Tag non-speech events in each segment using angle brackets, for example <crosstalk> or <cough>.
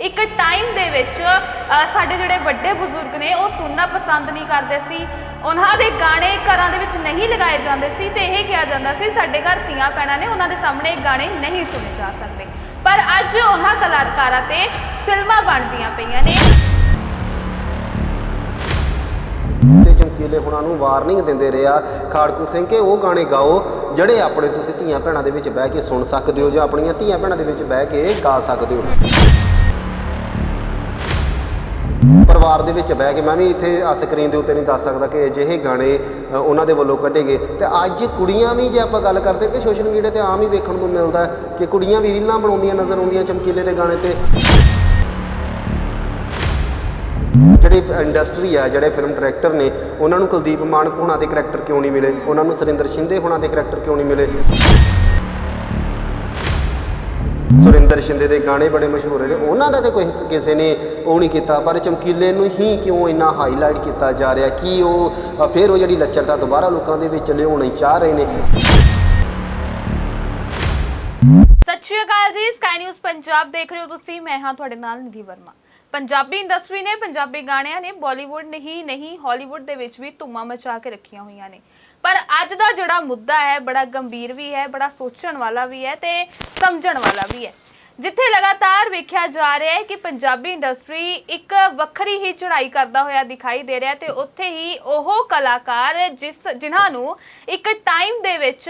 ਇੱਕ ਟਾਈਮ ਦੇ ਵਿੱਚ ਸਾਡੇ ਜਿਹੜੇ ਵੱਡੇ ਬਜ਼ੁਰਗ ਨੇ, ਉਹ ਸੁਣਨਾ ਪਸੰਦ ਨਹੀਂ ਕਰਦੇ ਸੀ। ਉਹਨਾਂ ਦੇ ਗਾਣੇ ਘਰਾਂ ਦੇ ਵਿੱਚ ਨਹੀਂ ਲਗਾਏ ਜਾਂਦੇ ਸੀ ਤੇ ਇਹ ਕਿਹਾ ਜਾਂਦਾ ਸੀ, ਸਾਡੇ ਘਰ ਧੀਆਂ ਪੈਣਾ ਨੇ ਉਹਨਾਂ ਦੇ ਸਾਹਮਣੇ ਗਾਣੇ ਨਹੀਂ ਸੁਣੇ ਜਾ ਸਕਦੇ। ਪਰ ਅੱਜ ਉਹਨਾਂ ਕਲਾਕਾਰਾਂ ਤੇ ਫਿਲਮਾਂ ਬਣਦੀਆਂ ਪਈਆਂ ਨੇ। ਤੇ ਚਮਕੀਲੇ ਹੁਣਾਂ ਨੂੰ ਵਾਰਨਿੰਗ ਦਿੰਦੇ ਰਿਹਾ ਖਾੜਕੂ ਸਿੰਘ ਕਿ ਉਹ ਗਾਣੇ ਗਾਓ, ਜਿਹੜੇ ਆਪਣੇ ਤੁਸੀਂ ਧੀਆਂ ਭੈਣਾਂ ਦੇ ਵਿੱਚ ਬਹਿ ਕੇ ਸੁਣ ਸਕਦੇ ਹੋ ਜਾਂ ਆਪਣੀਆਂ ਧੀਆਂ ਭੈਣਾਂ ਦੇ ਵਿੱਚ ਬਹਿ ਕੇ ਗਾ ਸਕਦੇ ਹੋ। ਪਰਿਵਾਰ ਦੇ ਵਿੱਚ ਬਹਿ ਕੇ ਮੈਂ ਵੀ ਇੱਥੇ ਆ ਸਕਰੀਨ ਦੇ ਉੱਤੇ ਨਹੀਂ ਦੱਸ ਸਕਦਾ ਕਿ ਅਜਿਹੇ ਗਾਣੇ ਉਹਨਾਂ ਦੇ ਵੱਲੋਂ ਕੱਢੇ ਗਏ। ਤੇ ਅੱਜ ਕੁੜੀਆਂ ਵੀ ਜੇ ਆਪਾਂ ਗੱਲ ਕਰਦੇ ਕਿ ਸੋਸ਼ਲ ਮੀਡੀਆ ਤੇ ਆਮ ਹੀ ਵੇਖਣ ਨੂੰ ਮਿਲਦਾ ਕਿ ਕੁੜੀਆਂ ਵੀ ਰੀਲਾਂ ਬਣਾਉਂਦੀਆਂ ਨਜ਼ਰ ਆਉਂਦੀਆਂ ਚਮਕੀਲੇ ਦੇ ਗਾਣੇ ਤੇ। ਜਿਹੜੀ ਇੰਡਸਟਰੀ ਆ, ਜਿਹੜੇ ਫਿਲਮ ਡਾਇਰੈਕਟਰ ਨੇ, ਉਹਨਾਂ ਨੂੰ ਕੁਲਦੀਪ ਮਾਨਕ ਹੋਣਾ ਦੇ ਕਰੈਕਟਰ ਕਿਉਂ ਨਹੀਂ ਮਿਲੇ? ਉਹਨਾਂ ਨੂੰ ਸੁਰਿੰਦਰ ਸ਼ਿੰਦੇ ਹੋਣਾ ਦੇ ਕਰੈਕਟਰ ਕਿਉਂ ਨਹੀਂ ਮਿਲੇ? ਸੁਰਿੰਦਰ ਸ਼ਿੰਦੇ ਦੇ ਗਾਣੇ ਬੜੇ ਮਸ਼ਹੂਰ ਨੇ। ਉਹਨਾਂ ਦਾ ਤੇ ਕੋਈ ਕਿਸੇ ਨੇ ਉਹ ਨਹੀਂ ਕੀਤਾ, ਪਰ ਚਮਕੀਲੇ ਨੂੰ ਹੀ ਕਿਉਂ ਇੰਨਾ ਹਾਈਲਾਈਟ ਕੀਤਾ ਜਾ ਰਿਹਾ? ਕੀ ਉਹ ਫਿਰ ਉਹ ਜਿਹੜੀ ਲੱਚਰਤਾ ਦੁਬਾਰਾ ਲੋਕਾਂ ਦੇ ਵਿੱਚ ਲਿਆਉਣੀ ਚਾਹ ਰਹੇ ਨੇ? ਸਤਿ ਸ਼੍ਰੀ ਅਕਾਲ ਜੀ ਸਕਾਈ ਨਿਊਜ਼ ਪੰਜਾਬ ਦੇਖ ਰਹੇ ਹੋ ਤੁਸੀਂ, ਮੈਂ ਹਾਂ ਤੁਹਾਡੇ ਨਾਲ ਨਿਧੀ ਵਰਮਾ। ਪੰਜਾਬੀ ਇੰਡਸਟਰੀ ਨੇ, ਪੰਜਾਬੀ ਗਾਣਿਆਂ ਨੇ ਬਾਲੀਵੁੱਡ ਨਹੀਂ ਨਹੀਂ ਹਾਲੀਵੁੱਡ ਦੇ ਵਿੱਚ ਵੀ ਧੁੰਮਾਂ ਮਚਾ ਕੇ ਰੱਖੀਆਂ ਹੋਈਆਂ ਨੇ। ਪਰ ਅੱਜ ਦਾ ਜਿਹੜਾ ਮੁੱਦਾ ਹੈ, ਬੜਾ ਗੰਭੀਰ ਵੀ ਹੈ, ਬੜਾ ਸੋਚਣ ਵਾਲਾ ਵੀ ਹੈ ਤੇ ਸਮਝਣ ਵਾਲਾ ਵੀ ਹੈ। ਜਿੱਥੇ ਲਗਾਤਾਰ ਵੇਖਿਆ ਜਾ ਰਿਹਾ ਹੈ ਕਿ ਪੰਜਾਬੀ ਇੰਡਸਟਰੀ ਇੱਕ ਵੱਖਰੀ ਹੀ ਚੜ੍ਹਾਈ ਕਰਦਾ ਹੋਇਆ ਦਿਖਾਈ ਦੇ ਰਿਹਾ ਹੈ ਤੇ ਉੱਥੇ ਹੀ ਉਹ ਕਲਾਕਾਰ ਜਿਸ ਜਿਨ੍ਹਾਂ ਨੂੰ ਇੱਕ ਟਾਈਮ ਦੇ ਵਿੱਚ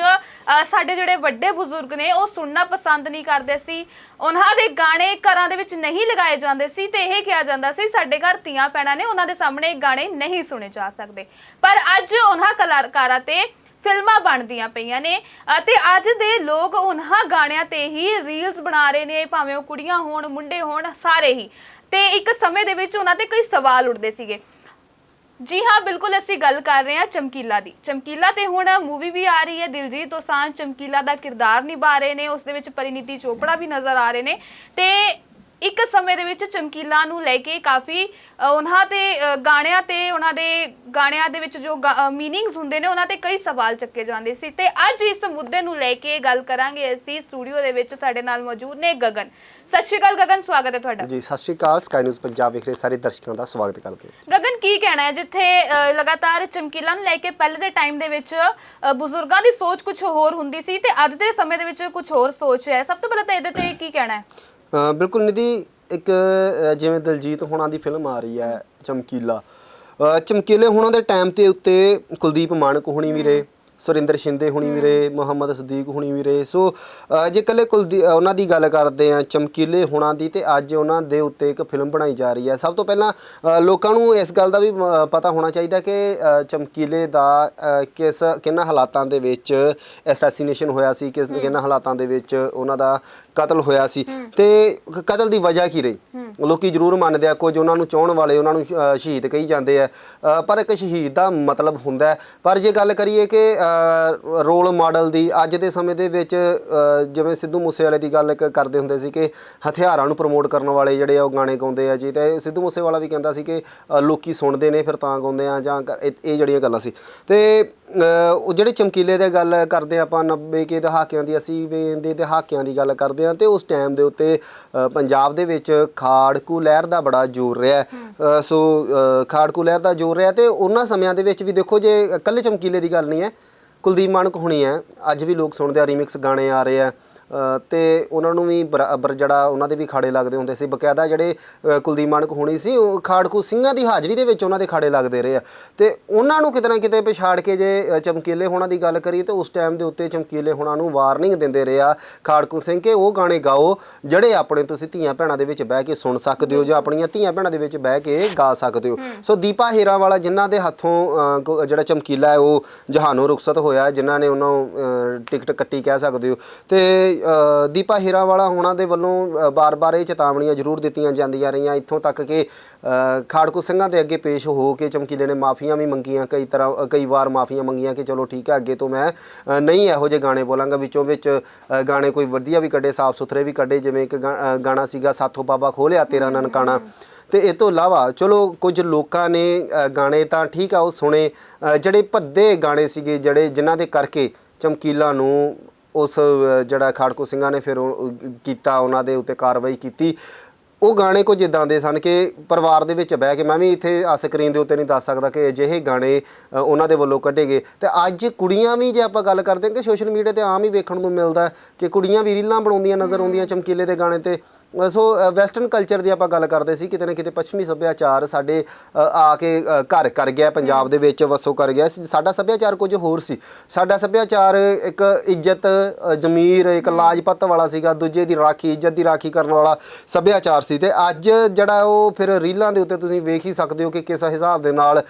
ਸਾਡੇ ਜਿਹੜੇ ਵੱਡੇ ਬਜ਼ੁਰਗ ਨੇ, ਉਹ ਸੁਣਨਾ ਪਸੰਦ ਨਹੀਂ ਕਰਦੇ ਸੀ। ਉਹਨਾਂ ਦੇ ਗਾਣੇ ਘਰਾਂ ਦੇ ਵਿੱਚ ਨਹੀਂ ਲਗਾਏ ਜਾਂਦੇ ਸੀ ਤੇ ਇਹ ਕਿਹਾ ਜਾਂਦਾ ਸੀ, ਸਾਡੇ ਘਰ ਧੀਆਂ ਪੈਣਾ ਨੇ ਉਹਨਾਂ ਦੇ ਸਾਹਮਣੇ ਗਾਣੇ ਨਹੀਂ ਸੁਣੇ ਜਾ ਸਕਦੇ। ਪਰ ਅੱਜ ਉਹਨਾਂ ਕਲਾਕਾਰਾਂ ਤੇ ਫਿਲਮਾਂ ਬਣਦੀਆਂ ਪਈਆਂ ਨੇ। ਅਤੇ ਅੱਜ ਦੇ ਲੋਕ ਉਹਨਾਂ ਗਾਣਿਆਂ ਤੇ ਹੀ ਰੀਲਸ ਬਣਾ ਰਹੇ ਨੇ, ਭਾਵੇਂ ਉਹ ਕੁੜੀਆਂ ਹੋਣ, ਮੁੰਡੇ ਹੋਣ, ਸਾਰੇ ਹੀ। ਤੇ ਇੱਕ ਸਮੇਂ ਦੇ ਵਿੱਚ ਉਹਨਾਂ ਤੇ ਕਈ ਸਵਾਲ ਉੱਠਦੇ ਸੀਗੇ। ਜੀ ਹਾਂ, ਬਿਲਕੁਲ ਅਸੀਂ ਗੱਲ ਕਰ ਰਹੇ ਹਾਂ ਚਮਕੀਲਾ ਦੀ। ਚਮਕੀਲਾ ਤੇ ਹੁਣ ਮੂਵੀ ਵੀ ਆ ਰਹੀ ਹੈ। ਦਿਲਜੀਤ ਦੋਸਾਂਝ ਚਮਕੀਲਾ ਦਾ ਕਿਰਦਾਰ ਨਿਭਾ ਰਹੇ ਨੇ। ਉਸ ਦੇ ਵਿੱਚ ਪਰਿਨੀਤੀ ਚੋਪੜਾ ਵੀ ਨਜ਼ਰ ਆ ਰਹੇ ਨੇ। ਤੇ ਇੱਕ ਸਮੇਂ ਦੇ ਵਿੱਚ ਚਮਕੀਲਾ ਨੂੰ ਲੈ ਕੇ ਕਾਫੀ ਅ, ਉਹਨਾਂ ਤੇ ਅ, ਗਾਣਿਆਂ ਤੇ ਉਹਨਾਂ ਦੇ ਗਾਣਿਆਂ ਦੇ ਵਿੱਚ ਜੋ ਮੀਨਿੰਗਸ ਹੁੰਦੇ ਨੇ ਉਹਨਾਂ ਤੇ ਕਈ ਸਵਾਲ ਚੱਕੇ ਜਾਂਦੇ ਸੀ। ਤੇ ਅੱਜ ਇਸ ਮੁੱਦੇ ਨੂੰ ਲੈ ਕੇ ਗੱਲ ਕਰਾਂਗੇ ਅਸੀਂ ਸਟੂਡੀਓ ਦੇ ਵਿੱਚ ਸਾਡੇ ਨਾਲ ਮੌਜੂਦ ਨੇ ਗਗਨ। ਸਤਿ ਸ਼੍ਰੀ ਅਕਾਲ ਗਗਨ ਸਵਾਗਤ ਹੈ ਤੁਹਾਡਾ। ਜੀ ਸਤਿ ਸ਼੍ਰੀ ਅਕਾਲ ਸਕਾਈ ਨਿਊਜ਼ ਪੰਜਾਬ ਵੇਖ ਰਹੇ ਸਾਰੇ ਦਰਸ਼ਕਾਂ ਦਾ ਸਵਾਗਤ ਕਰਦੇ ਹਾਂ। ਗਗਨ ਕੀ ਕਹਿਣਾ ਹੈ? ਜਿੱਥੇ ਅ, ਲਗਾਤਾਰ ਚਮਕੀਲਾ ਨੂੰ ਲੈ ਕੇ ਪਹਿਲੇ ਦੇ ਟਾਈਮ ਦੇ ਵਿੱਚ ਅ, ਬਜ਼ੁਰਗਾਂ ਦੀ ਸੋਚ ਕੁਝ ਹੋਰ ਹੁੰਦੀ ਸੀ ਤੇ ਅੱਜ ਦੇ ਸਮੇਂ ਦੇ ਵਿੱਚ ਕੁਝ ਹੋਰ ਸੋਚ ਹੈ। ਸਭ ਤੋਂ ਪਹਿਲਾਂ ਤਾਂ ਇਹਦੇ ਤੇ ਕੀ ਕਹਿਣਾ ਹੈ? ਬਿਲਕੁਲ ਨਿਧੀ, ਇੱਕ ਜਿਵੇਂ ਦਲਜੀਤ ਹੋਣਾ ਦੀ ਫਿਲਮ ਆ ਰਹੀ ਹੈ, ਚਮਕੀਲਾ। ਚਮਕੀਲੇ ਹੋਣਾ ਦੇ ਟਾਈਮ ਤੇ ਉੱਤੇ ਕੁਲਦੀਪ ਮਾਨਕ ਹੋਣੀ ਵੀ ਰਹੇ। ਸੁਰਿੰਦਰ ਸ਼ਿੰਦੇ ਹੁਣੀ ਵੀ ਰਹੇ ਮੁਹੰਮਦ ਸਦੀਕ ਹੁਣੀ ਵੀ ਰਹੇ ਸੋ ਅ, ਜੇ ਕੱਲੇ ਕੁਲਦੀ ਅ, ਉਹਨਾਂ ਦੀ ਗੱਲ ਕਰਦੇ ਆ ਚਮਕੀਲੇ ਹੋਣਾ ਦੀ ਤੇ ਅੱਜ ਉਹਨਾਂ ਦੇ ਉੱਤੇ ਇੱਕ ਫਿਲਮ ਬਣਾਈ ਜਾ ਰਹੀ ਹੈ। ਸਭ ਤੋਂ ਪਹਿਲਾਂ ਅ, ਲੋਕਾਂ ਨੂੰ ਇਸ ਗੱਲ ਦਾ ਵੀ ਅ, ਪਤਾ ਹੋਣਾ ਚਾਹੀਦਾ ਕਿ ਅ, ਚਮਕੀਲੇ ਦਾ ਅ, ਕਿਸ ਕਿੰਨਾ ਹਾਲਾਤਾਂ ਦੇ ਵਿੱਚ ਐਸੈਸੀਨੇਸ਼ਨ ਹੋਇਆ ਸੀ ਕਿਸ ਕਿੰਨਾ ਹਾਲਾਤਾਂ ਦੇ ਵਿੱਚ ਉਹਨਾਂ ਦਾ ਕਤਲ ਹੋਇਆ ਸੀ। ਤੇ ਕ- ਕਤਲ ਦੀ ਵਜ੍ਹਾ ਕੀ ਰਹੀ? ਲੋਕੀ ਜ਼ਰੂਰ ਮੰਨਦੇ ਆ ਕੁਝ ਉਹਨਾਂ ਨੂੰ ਚਾਹਣ ਵਾਲੇ ਉਹਨਾਂ ਨੂੰ ਅ, ਸ਼ਹੀਦ ਕਹੀ ਜਾਂਦੇ ਆ। ਅ, ਪਰ ਇੱਕ ਸ਼ਹੀਦ ਦਾ ਮਤਲਬ ਹੁੰਦਾ ਹੈ। ਪਰ ਜੇ ਗੱਲ ਕਰੀਏ ਕਿ ਅ, ਰੋਲ ਮਾਡਲ ਦੀ ਅੱਜ ਦੇ ਸਮੇਂ ਦੇ ਵਿੱਚ ਜਿਵੇਂ ਸਿੱਧੂ ਮੂਸੇਵਾਲੇ ਦੀ ਗੱਲ ਕ- ਕਰਦੇ ਹੁੰਦੇ ਸੀ ਕਿ ਹਥਿਆਰਾਂ ਨੂੰ ਪ੍ਰਮੋਟ ਕਰਨ ਵਾਲੇ ਜਿਹੜੇ ਆ ਉਹ ਗਾਣੇ ਗਾਉਂਦੇ ਆ ਜੀ। ਤੇ ਸਿੱਧੂ ਮੂਸੇਵਾਲਾ ਵੀ ਕਹਿੰਦਾ ਸੀ ਕਿ ਅ, ਲੋਕੀ ਸੁਣਦੇ ਨੇ ਫਿਰ ਤਾਂ ਗਾਉਂਦੇ ਆ ਜਾਂ ਇਹ ਇਹ ਜਿਹੜੀਆਂ ਗੱਲਾਂ ਸੀ। ਤੇ ਉਹ ਜਿਹੜੇ ਚਮਕੀਲੇ ਦੇ ਗੱਲ ਕਰਦੇ ਆਪਾਂ 90 ਕੇ ਦਹਾਕਿਆਂ ਦੀ 80 ਦੇ ਦਹਾਕਿਆਂ ਦੀ ਗੱਲ ਕਰਦੇ ਆ ਤੇ ਉਸ ਟਾਈਮ ਦੇ ਉੱਤੇ ਪੰਜਾਬ ਦੇ ਵਿੱਚ ਖਾੜਕੂ ਲਹਿਰ ਦਾ ਬੜਾ ਜ਼ੋਰ ਰਿਹਾ। ਸੋ ਖਾੜਕੂ ਲਹਿਰ ਦਾ ਜ਼ੋਰ ਰਿਹਾ ਤੇ ਉਹਨਾਂ ਸਮਿਆਂ ਦੇ ਵਿੱਚ ਵੀ ਦੇਖੋ ਜੇ ਇਕੱਲੇ ਚਮਕੀਲੇ ਦੀ ਗੱਲ ਨਹੀਂ ਹੈ ਕੁਲਦੀਪ ਮਾਨਕ ਹੋਣੀ ਹੈ। ਅੱਜ ਵੀ ਲੋਕ ਸੁਣਦੇ ਆ ਰੀਮਿਕਸ ਗਾਣੇ ਆ ਰਹੇ ਆ। ਤੇ ਉਹਨਾਂ ਨੂੰ ਵੀ ਬਰਾਬਰ ਜਿਹੜਾ ਉਹਨਾਂ ਦੇ ਵੀ ਖਾੜੇ ਲੱਗਦੇ ਹੁੰਦੇ ਸੀ। ਬਕਾਇਦਾ ਜਿਹੜੇ ਕੁਲਦੀਪ ਮਾਨਕ ਹੋਣੀ ਸੀ ਉਹ ਖਾੜਕੂ ਸਿੰਘਾਂ ਦੀ ਹਾਜ਼ਰੀ ਦੇ ਵਿੱਚ ਉਹਨਾਂ ਦੇ ਖਾੜੇ ਲੱਗਦੇ ਰਹੇ ਆ। ਤੇ ਉਹਨਾਂ ਨੂੰ ਕਿਤੇ ਨਾ ਕਿਤੇ ਪਛਾੜ ਕੇ ਜੇ ਚਮਕੀਲੇ ਹੋਣਾ ਦੀ ਗੱਲ ਕਰੀ ਤੇ ਉਸ ਟਾਈਮ ਦੇ ਉੱਤੇ ਚਮਕੀਲੇ ਹੋਣਾ ਨੂੰ ਵਾਰਨਿੰਗ ਦਿੰਦੇ ਰਹੇ ਆ ਖਾੜਕੂ ਸਿੰਘ ਕਿ ਉਹ ਗਾਣੇ ਗਾਓ ਜਿਹੜੇ ਆਪਣੇ ਤੁਸੀਂ ਧੀਆਂ ਭੈਣਾਂ ਦੇ ਵਿੱਚ ਬਹਿ ਕੇ ਸੁਣ ਸਕਦੇ ਹੋ ਜਾਂ ਆਪਣੀਆਂ ਧੀਆਂ ਭੈਣਾਂ ਦੇ ਵਿੱਚ ਬਹਿ ਕੇ ਗਾ ਸਕਦੇ ਹੋ। ਸੋ ਦੀਪਾ ਹੀਰਾ ਵਾਲਾ ਜਿਨ੍ਹਾਂ ਦੇ ਹੱਥੋਂ ਜਿਹੜਾ ਚਮਕੀਲਾ ਹੈ ਉਹ ਜਹਾਨੋਂ ਰੁਖਸਤ ਹੋਇਆ ਜਿਨ੍ਹਾਂ ਨੇ ਉਹਨਾਂ ਟਿਕਟ ਕੱਟੀ ਕਹਿ ਸਕਦੇ ਹੋ। ਤੇ ਦੀਪਾ ਹੀਰਾਵਾਲਾ ਉਹਨਾਂ ਦੇ ਵੱਲੋਂ ਬਾਰ-ਬਾਰ ਇਹ ਚੇਤਾਵਨੀਆਂ ਜ਼ਰੂਰ ਦਿੱਤੀਆਂ ਜਾਂਦੀਆਂ ਰਹੀਆਂ। ਇੱਥੋਂ ਤੱਕ ਕਿ ਖਾੜਕੂ ਸਿੰਘਾਂ ਦੇ ਅੱਗੇ ਪੇਸ਼ ਹੋ ਕੇ ਚਮਕੀਲੇ ਨੇ ਮਾਫੀਆਂ ਵੀ ਮੰਗੀਆਂ, ਕਈ ਤਰ੍ਹਾਂ ਕਈ ਵਾਰ ਮਾਫੀਆਂ ਮੰਗੀਆਂ ਕਿ ਚਲੋ ਠੀਕ ਹੈ, ਅੱਗੇ ਤੋਂ ਮੈਂ ਨਹੀਂ ਇਹੋ ਜਿਹੇ ਗਾਣੇ ਬੋਲਾਂਗਾ। ਵਿੱਚੋਂ ਵਿੱਚ ਗਾਣੇ ਕੋਈ ਵਧੀਆ ਵੀ ਕੱਢੇ ਸਾਫ਼ ਸੁਥਰੇ ਵੀ ਕੱਢੇ, ਜਿਵੇਂ ਇੱਕ ਗਾ- ਗਾਣਾ ਸੀਗਾ, ਸਾਥੋਂ ਬਾਬਾ ਖੋਲਿਆ ਤੇਰਾ ਨਨਕਾਣਾ। ਤੇ ਇਹ ਤੋਂ ਇਲਾਵਾ ਚਲੋ ਕੁਝ ਲੋਕਾਂ ਨੇ ਗਾਣੇ ਤਾਂ ਠੀਕ ਆ, ਉਹ ਸੁਣੇ ਜਿਹੜੇ ਭੱਦੇ ਗਾਣੇ ਸੀਗੇ, ਜਿਹੜੇ ਜਿਨ੍ਹਾਂ ਦੇ ਕਰਕੇ ਚਮਕੀਲਾ ਨੂੰ ਉਸ ਜਿਹੜਾ ਖਾੜਕੂ ਸਿੰਘਾਂ ਨੇ ਫਿਰ ਉਹ ਕੀਤਾ, ਉਹਨਾਂ ਦੇ ਉੱਤੇ ਕਾਰਵਾਈ ਕੀਤੀ। ਉਹ ਗਾਣੇ ਕੁਝ ਇਦਾਂ ਦੇ ਸਨ ਕਿ ਪਰਿਵਾਰ ਦੇ ਵਿੱਚ ਬਹਿ ਕੇ, ਮੈਂ ਵੀ ਇੱਥੇ ਆ ਸਕਰੀਨ ਦੇ ਉੱਤੇ ਨਹੀਂ ਦੱਸ ਸਕਦਾ ਕਿ ਅਜਿਹੇ ਗਾਣੇ ਉਹਨਾਂ ਦੇ ਵੱਲੋਂ ਕੱਢੇ ਗਏ। ਤੇ ਅੱਜ ਕੁੜੀਆਂ ਵੀ ਜੇ ਆਪਾਂ ਗੱਲ ਕਰਦੇ ਹਾਂ ਕਿ ਸੋਸ਼ਲ ਮੀਡੀਆ ਤੇ ਆਮ ਹੀ ਵੇਖਣ ਨੂੰ ਮਿਲਦਾ ਕਿ ਕੁੜੀਆਂ ਵੀ ਰੀਲਾਂ ਬਣਾਉਂਦੀਆਂ ਨਜ਼ਰ ਆਉਂਦੀਆਂ ਚਮਕੀਲੇ ਦੇ ਗਾਣੇ ਤੇ। ਸੋ ਵੈਸਟਰਨ ਕਲਚਰ ਦੀ ਆਪਾਂ ਗੱਲ ਕਰਦੇ ਸੀ, ਕਿਤੇ ਨਾ ਕਿਤੇ ਪੱਛਮੀ ਸੱਭਿਆਚਾਰ ਸਾਡੇ ਆ ਕੇ ਘਰ ਕਰ ਗਿਆ, ਪੰਜਾਬ ਦੇ ਵਿੱਚ ਵਸੋ ਕਰ ਗਿਆ। ਸੀ। ਸਾਡਾ ਸੱਭਿਆਚਾਰ ਕੁਝ ਹੋਰ ਸੀ। ਸਾਡਾ ਸੱਭਿਆਚਾਰ ਇੱਕ ਇੱਜ਼ਤ ਜ਼ਮੀਰ, ਇੱਕ ਲਾਜਪਤ ਵਾਲਾ ਸੀਗਾ, ਦੂਜੇ ਦੀ ਰਾਖੀ, ਇੱਜ਼ਤ ਦੀ ਰਾਖੀ ਕਰਨ ਵਾਲਾ ਸੱਭਿਆਚਾਰ ਸੀ। ਤੇ ਅੱਜ ਜਿਹੜਾ ਉਹ ਫਿਰ ਰੀਲਾਂ ਦੇ ਉੱਤੇ ਤੁਸੀਂ ਵੇਖ ਹੀ ਸਕਦੇ ਹੋ ਕਿ ਕਿਸ ਹਿਸਾਬ ਦੇ ਨਾਲ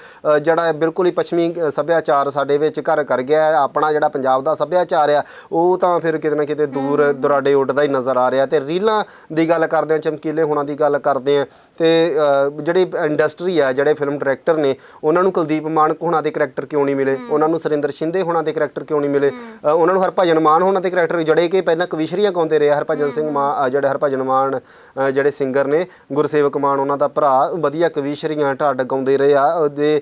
ਜਿਹੜਾ ਬਿਲਕੁਲ ਹੀ ਪੱਛਮੀ ਸੱਭਿਆਚਾਰ ਸਾਡੇ ਵਿੱਚ ਘਰ ਕਰ ਗਿਆ ਆਪਣਾ ਜਿਹੜਾ ਪੰਜਾਬ ਦਾ ਸੱਭਿਆਚਾਰ ਆ, ਉਹ ਤਾਂ ਫਿਰ ਕਿਤੇ ਨਾ ਕਿਤੇ ਦੂਰ, ਦੁਰਾਡੇ ਉੱਡਦਾ ਹੀ ਨਜ਼ਰ ਆ ਰਿਹਾ। ਤੇ ਰੀਲਾਂ ਦੀ ਗੱਲ ਕਰਦੇ ਆ ਚਮਕੀਲੇ ਹੋਣਾ ਦੀ ਗੱਲ ਕਰਦੇ ਆ। ਤੇ ਜਿਹੜੀ ਇੰਡਸਟਰੀ ਆ ਜਿਹੜੇ ਫਿਲਮ ਡਾਇਰੈਕਟਰ ਨੇ ਉਹਨਾਂ ਨੂੰ ਕੁਲਦੀਪ ਮਾਨਕ ਹੋਣਾ ਦੇ ਕਰੈਕਟਰ ਕਿਉਂ ਨਹੀਂ ਮਿਲੇ? ਉਹਨਾਂ ਨੂੰ ਸੁਰਿੰਦਰ ਸ਼ਿੰਦੇ ਹੋਣਾ ਦੇ ਕਰੈਕਟਰ ਕਿਉਂ ਨਹੀਂ ਮਿਲੇ? ਉਹਨਾਂ ਨੂੰ ਹਰਭਜਨ ਮਾਨ ਹੋਣਾ ਦੇ ਕਰੈਕਟਰ ਜਿਹੜੇ ਕਿ ਪਹਿਲਾਂ ਕਵਿਸ਼ਰੀਆਂ ਗਾਉਂਦੇ ਰਹੇ। ਹਰਭਜਨ ਸਿੰਘ ਮਾਨ ਜਿਹੜੇ ਹਰਭਜਨ ਮਾਨ ਜਿਹੜੇ ਸਿੰਗਰ ਨੇ ਗੁਰਸੇਵਕ ਮਾਨ ਉਹਨਾਂ ਦਾ ਭਰਾ ਵਧੀਆ ਕਵਿਸ਼ਰੀਆਂ ਢੱਡ ਗਾਉਂਦੇ ਰਹੇ ਆ। ਉਹਦੇ